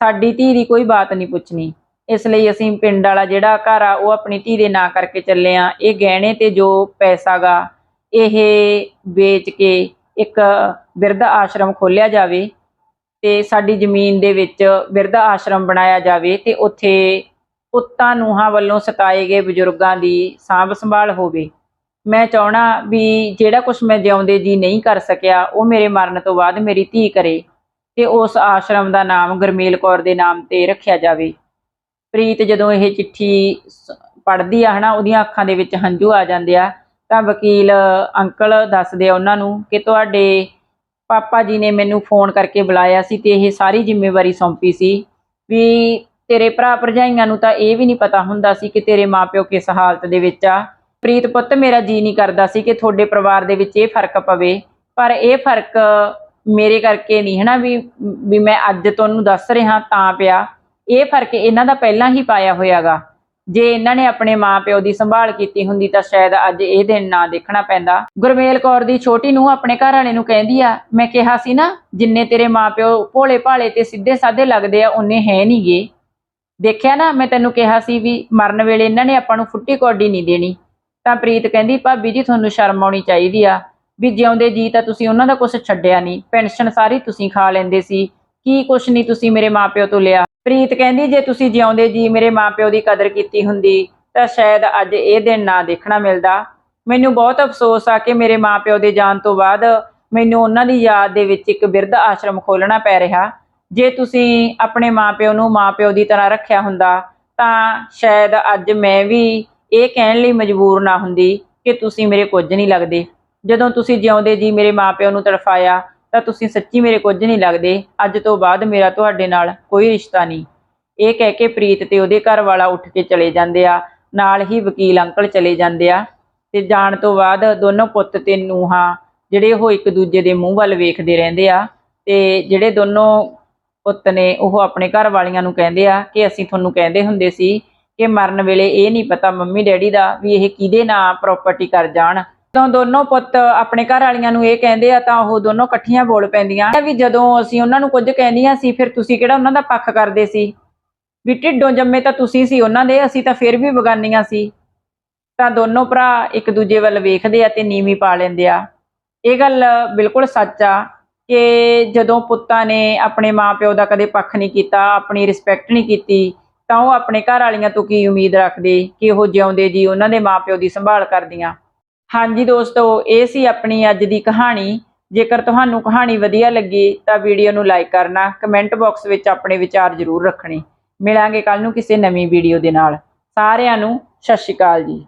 ਸਾਡੀ ਧੀ ਦੀ ਕੋਈ ਬਾਤ ਨਹੀਂ ਪੁੱਛਣੀ। ਇਸ ਲਈ ਅਸੀਂ ਪਿੰਡ ਵਾਲਾ ਜਿਹੜਾ ਘਰ ਆ, ਉਹ ਆਪਣੀ ਧੀ ਦੇ ਨਾਂ ਕਰਕੇ ਚੱਲੇ ਆ ਇਹ ਗਹਿਣੇ ਤੇ ਜੋ ਪੈਸਾ ਗਾ ਇਹ ਵੇਚ ਕੇ ਇੱਕ ਬਿਰਧ ਆਸ਼ਰਮ ਖੋਲਿਆ ਜਾਵੇ ਤੇ ਸਾਡੀ ਜ਼ਮੀਨ ਦੇ ਵਿੱਚ ਬਿਰਧ ਆਸ਼ਰਮ ਬਣਾਇਆ ਜਾਵੇ ਤੇ ਉੱਥੇ ਪੁੱਤਾਂ ਨੂੰਹਾਂ ਵੱਲੋਂ ਸਤਾਏ ਗਏ ਬਜ਼ੁਰਗਾਂ ਦੀ ਸਾਂਭ ਸੰਭਾਲ ਹੋਵੇ। ਮੈਂ ਚਾਹਣਾ ਵੀ ਜਿਹੜਾ ਕੁਝ ਮੈਂ ਜਿਉਂਦੇ ਜੀ ਨਹੀਂ ਕਰ ਸਕਿਆ, ਉਹ ਮੇਰੇ ਮਰਨ ਤੋਂ ਬਾਅਦ ਮੇਰੀ ਧੀ ਕਰੇ ਤੇ ਉਸ ਆਸ਼ਰਮ ਦਾ ਨਾਮ ਗੁਰਮੇਲ ਕੌਰ ਦੇ ਨਾਮ ਤੇ ਰੱਖਿਆ ਜਾਵੇ। ਪ੍ਰੀਤ ਜਦੋਂ ਇਹ ਚਿੱਠੀ ਪੜ੍ਹਦੀ ਆ ਹਨਾ, ਉਹਦੀਆਂ ਅੱਖਾਂ ਦੇ ਵਿੱਚ ਹੰਝੂ ਆ ਜਾਂਦੇ ਆ। ਤਾਂ ਵਕੀਲ, ਅੰਕਲ ਦੱਸਦੇ ਆ ਉਹਨਾਂ ਨੂੰ ਕਿ ਤੁਹਾਡੇ ਪਾਪਾ ਜੀ ਨੇ ਮੈਨੂੰ ਫੋਨ ਕਰਕੇ ਬੁਲਾਇਆ ਸੀ ਤੇ ਇਹ ਸਾਰੀ ਜ਼ਿੰਮੇਵਾਰੀ ਸੌਂਪੀ ਸੀ। ਵੀ ਤੇਰੇ ਭਰਾ ਭਰਜਾਈਆਂ ਨੂੰ ਤਾਂ ਇਹ ਵੀ ਨਹੀਂ ਪਤਾ ਹੁੰਦਾ ਸੀ ਕਿ ਤੇਰੇ ਮਾਪਿਓ ਕਿਸ ਹਾਲਤ ਦੇ ਵਿੱਚ ਆ। ਪ੍ਰੀਤ ਪੁੱਤ ਮੇਰਾ ਜੀ ਨਹੀਂ ਕਰਦਾ ਸੀ ਕਿ ਤੁਹਾਡੇ ਪਰਿਵਾਰ ਦੇ ਵਿੱਚ ਇਹ ਫ਼ਰਕ ਪਵੇ। ਪਰ ਇਹ ਫ਼ਰਕ ਮੇਰੇ ਕਰਕੇ ਨਹੀਂ, ਹਨਾ? ਵੀ ਵੀ ਮੈਂ ਅੱਜ ਤੁਹਾਨੂੰ ਦੱਸ ਰਿਹਾ ਤਾਂ ਪਿਆ। ਇਹ ਫ਼ਰਕ ਇਹਨਾਂ ਦਾ ਪਹਿਲਾਂ ਹੀ ਪਾਇਆ ਹੋਇਆਗਾ। ਜੇ ਇਹਨਾਂ ਨੇ ਆਪਣੇ ਮਾਪਿਓ ਦੀ ਸੰਭਾਲ ਕੀਤੀ ਹੁੰਦੀ ਤਾਂ ਸ਼ਾਇਦ ਅੱਜ ਇਹ ਦਿਨ ਨਾ ਦੇਖਣਾ ਪੈਂਦਾ। ਗੁਰਮੇਲ ਕੌਰ ਦੀ ਛੋਟੀ ਨੂੰ ਆਪਣੇ ਘਰ ਵਾਲੇ ਨੂੰ ਕਹਿੰਦੀ ਆ, ਮੈਂ ਕਿਹਾ ਸੀ ਨਾ, ਜਿੰਨੇ ਤੇਰੇ ਮਾਪਿਓ ਭੋਲੇ ਭਾਲੇ ਤੇ ਸਿੱਧੇ ਸਾਦੇ ਲੱਗਦੇ ਆ ਉਹਨੇ ਹੈ ਨਹੀਂਗੇ ਦੇਖਿਆ ਨਾ, ਮੈਂ ਤੈਨੂੰ ਕਿਹਾ ਸੀ ਵੀ ਮਰਨ ਵੇਲੇ ਇਹਨਾਂ ਨੇ ਆਪਾਂ ਨੂੰ ਫੁੱਟੀ ਕੌਡੀ ਨਹੀਂ ਦੇਣੀ। ਤਾਂ ਪ੍ਰੀਤ ਕਹਿੰਦੀ, ਭਾਬੀ ਜੀ, ਤੁਹਾਨੂੰ ਸ਼ਰਮ ਆਉਣੀ ਚਾਹੀਦੀ ਆ। ਵੀ ਜਿਉਂਦੇ ਜੀ ਤਾਂ ਤੁਸੀਂ ਉਹਨਾਂ ਦਾ ਕੁਝ ਛੱਡਿਆ ਨਹੀਂ ਪੈਨਸ਼ਨ ਸਾਰੀ ਤੁਸੀਂ ਖਾ ਲੈਂਦੇ ਸੀ। ਕੀ ਕੁਛ ਨਹੀਂ ਤੁਸੀਂ ਮੇਰੇ ਮਾਪਿਓ ਤੋਂ ਲਿਆ। ਪ੍ਰੀਤ ਕਹਿੰਦੀ, ਜੇ ਤੁਸੀਂ ਜਿਉਂਦੇ ਜੀ ਮੇਰੇ ਮਾਪਿਓ ਦੀ ਕਦਰ ਕੀਤੀ ਹੁੰਦੀ, ਤਾਂ ਸ਼ਾਇਦ ਅੱਜ ਇਹ ਦਿਨ ਨਾ ਦੇਖਣਾ ਮਿਲਦਾ। ਮੈਨੂੰ ਬਹੁਤ ਅਫਸੋਸ ਆ ਕਿ ਮੇਰੇ ਮਾਪਿਓ ਦੇ ਜਾਣ ਤੋਂ ਬਾਅਦ ਮੈਨੂੰ ਉਹਨਾਂ ਦੀ ਯਾਦ ਦੇ ਵਿੱਚ ਇੱਕ ਬਿਰਧ ਆਸ਼ਰਮ ਖੋਲਣਾ ਪੈ ਰਿਹਾ। ਜੇ ਤੁਸੀਂ ਆਪਣੇ ਮਾਪਿਓ ਨੂੰ ਮਾਪਿਓ ਦੀ ਤਰ੍ਹਾਂ ਰੱਖਿਆ ਹੁੰਦਾ, ਤਾਂ ਸ਼ਾਇਦ ਅੱਜ ਮੈਂ ਵੀ ਇਹ ਕਹਿਣ ਲਈ ਮਜਬੂਰ ਨਾ ਹੁੰਦੀ ਕਿ ਤੁਸੀਂ ਮੇਰੇ ਕੁਝ ਨਹੀਂ ਲੱਗਦੇ। ਜਦੋਂ ਤੁਸੀਂ ਜਿਉਂਦੇ ਜੀ ਮੇਰੇ ਮਾਪਿਓ ਨੂੰ ਤੜਫਾਇਆ ਤਾਂ ਤੁਸੀਂ ਸੱਚੀ ਮੇਰੇ ਕੁਝ ਨਹੀਂ ਲੱਗਦੇ। ਅੱਜ ਤੋਂ ਬਾਅਦ ਮੇਰਾ ਤੁਹਾਡੇ ਨਾਲ ਕੋਈ ਰਿਸ਼ਤਾ ਨਹੀਂ। ਇਹ ਕਹਿ ਕੇ ਪ੍ਰੀਤ ਤੇ ਉਹਦੇ ਘਰ ਵਾਲਾ ਉੱਠ ਕੇ ਚਲੇ ਜਾਂਦੇ ਆ। ਨਾਲ ਹੀ ਵਕੀਲ ਅੰਕਲ ਚਲੇ ਜਾਂਦੇ ਆ। ਤੇ ਜਾਣ ਤੋਂ ਬਾਅਦ ਦੋਨੋਂ ਪੁੱਤ ਤੇ ਨੂੰਹਾਂ, ਜਿਹੜੇ ਉਹ ਇੱਕ ਦੂਜੇ ਦੇ ਮੂੰਹ ਵੱਲ ਵੇਖਦੇ ਰਹਿੰਦੇ ਆ। ਤੇ ਜਿਹੜੇ ਦੋਨੋਂ ਪੁੱਤ ਨੇ, ਉਹ ਆਪਣੇ ਘਰ ਵਾਲੀਆਂ ਨੂੰ ਕਹਿੰਦੇ ਆ ਕਿ ਅਸੀਂ ਤੁਹਾਨੂੰ ਕਹਿੰਦੇ ਹੁੰਦੇ ਸੀ ਕਿ ਮਰਨ ਵੇਲੇ ਇਹ ਨਹੀਂ ਪਤਾ ਮੰਮੀ ਡੈਡੀ ਦਾ ਵੀ ਇਹ ਕਿਹਦੇ ਨਾਂ ਪ੍ਰਾਪਰਟੀ ਕਰ ਜਾਣ। ਜਦੋਂ ਦੋਨੋਂ ਪੁੱਤ ਆਪਣੇ ਘਰ ਵਾਲੀਆਂ ਨੂੰ ਇਹ ਕਹਿੰਦੇ ਆ ਤਾਂ ਉਹ ਦੋਨੋਂ ਇਕੱਠੀਆਂ ਬੋਲ ਪੈਂਦੀਆਂ ਵੀ ਜਦੋਂ ਅਸੀਂ ਉਹਨਾਂ ਨੂੰ ਕੁਝ ਕਹਿੰਦੀਆਂ ਸੀ, ਫਿਰ ਤੁਸੀਂ ਕਿਹੜਾ ਉਹਨਾਂ ਦਾ ਪੱਖ ਕਰਦੇ ਸੀ? ਵੀ ਢਿੱਡੋਂ ਜੰਮੇ ਤਾਂ ਤੁਸੀਂ ਸੀ, ਉਹਨਾਂ ਦੇ ਅਸੀਂ ਤਾਂ ਫਿਰ ਵੀ ਬਗਾਨੀਆਂ ਸੀ। ਤਾਂ ਦੋਨੋਂ ਭਰਾ ਇੱਕ ਦੂਜੇ ਵੱਲ ਵੇਖਦੇ ਆ ਤੇ ਨੀਵੀਂ ਪਾ ਲੈਂਦੇ ਆ। ਇਹ ਗੱਲ ਬਿਲਕੁਲ ਸੱਚ ਆ ਕਿ ਜਦੋਂ ਪੁੱਤਾਂ ਨੇ ਆਪਣੇ ਮਾਪਿਓ ਦਾ ਕਦੇ ਪੱਖ ਨਹੀਂ ਕੀਤਾ, ਆਪਣੀ ਰਿਸਪੈਕਟ ਨਹੀਂ ਕੀਤੀ, ਤਾਂ ਉਹ ਆਪਣੇ ਘਰ ਵਾਲੀਆਂ ਤੋਂ ਕੀ ਉਮੀਦ ਰੱਖਦੇ ਕਿ ਉਹ ਜਿਉਂਦੇ ਜੀ ਉਹਨਾਂ ਦੇ ਮਾਪਿਓ ਦੀ ਸੰਭਾਲ ਕਰਦੀਆਂ। ਹਾਂਜੀ ਦੋਸਤੋ, ਇਹ ਸੀ ਆਪਣੀ ਅੱਜ ਦੀ ਕਹਾਣੀ। ਜੇਕਰ ਤੁਹਾਨੂੰ ਕਹਾਣੀ ਵਧੀਆ ਲੱਗੀ, ਤਾਂ ਵੀਡੀਓ ਨੂੰ ਲਾਈਕ ਕਰਨਾ, ਕਮੈਂਟ ਬਾਕਸ ਵਿੱਚ ਆਪਣੇ ਵਿਚਾਰ ਜ਼ਰੂਰ ਰੱਖਣੇ। ਮਿਲਾਂਗੇ ਕੱਲ ਨੂੰ ਕਿਸੇ ਨਵੀਂ ਵੀਡੀਓ ਦੇ ਨਾਲ। ਸਾਰਿਆਂ ਨੂੰ ਸਤਿ ਸ਼੍ਰੀ ਅਕਾਲ ਜੀ।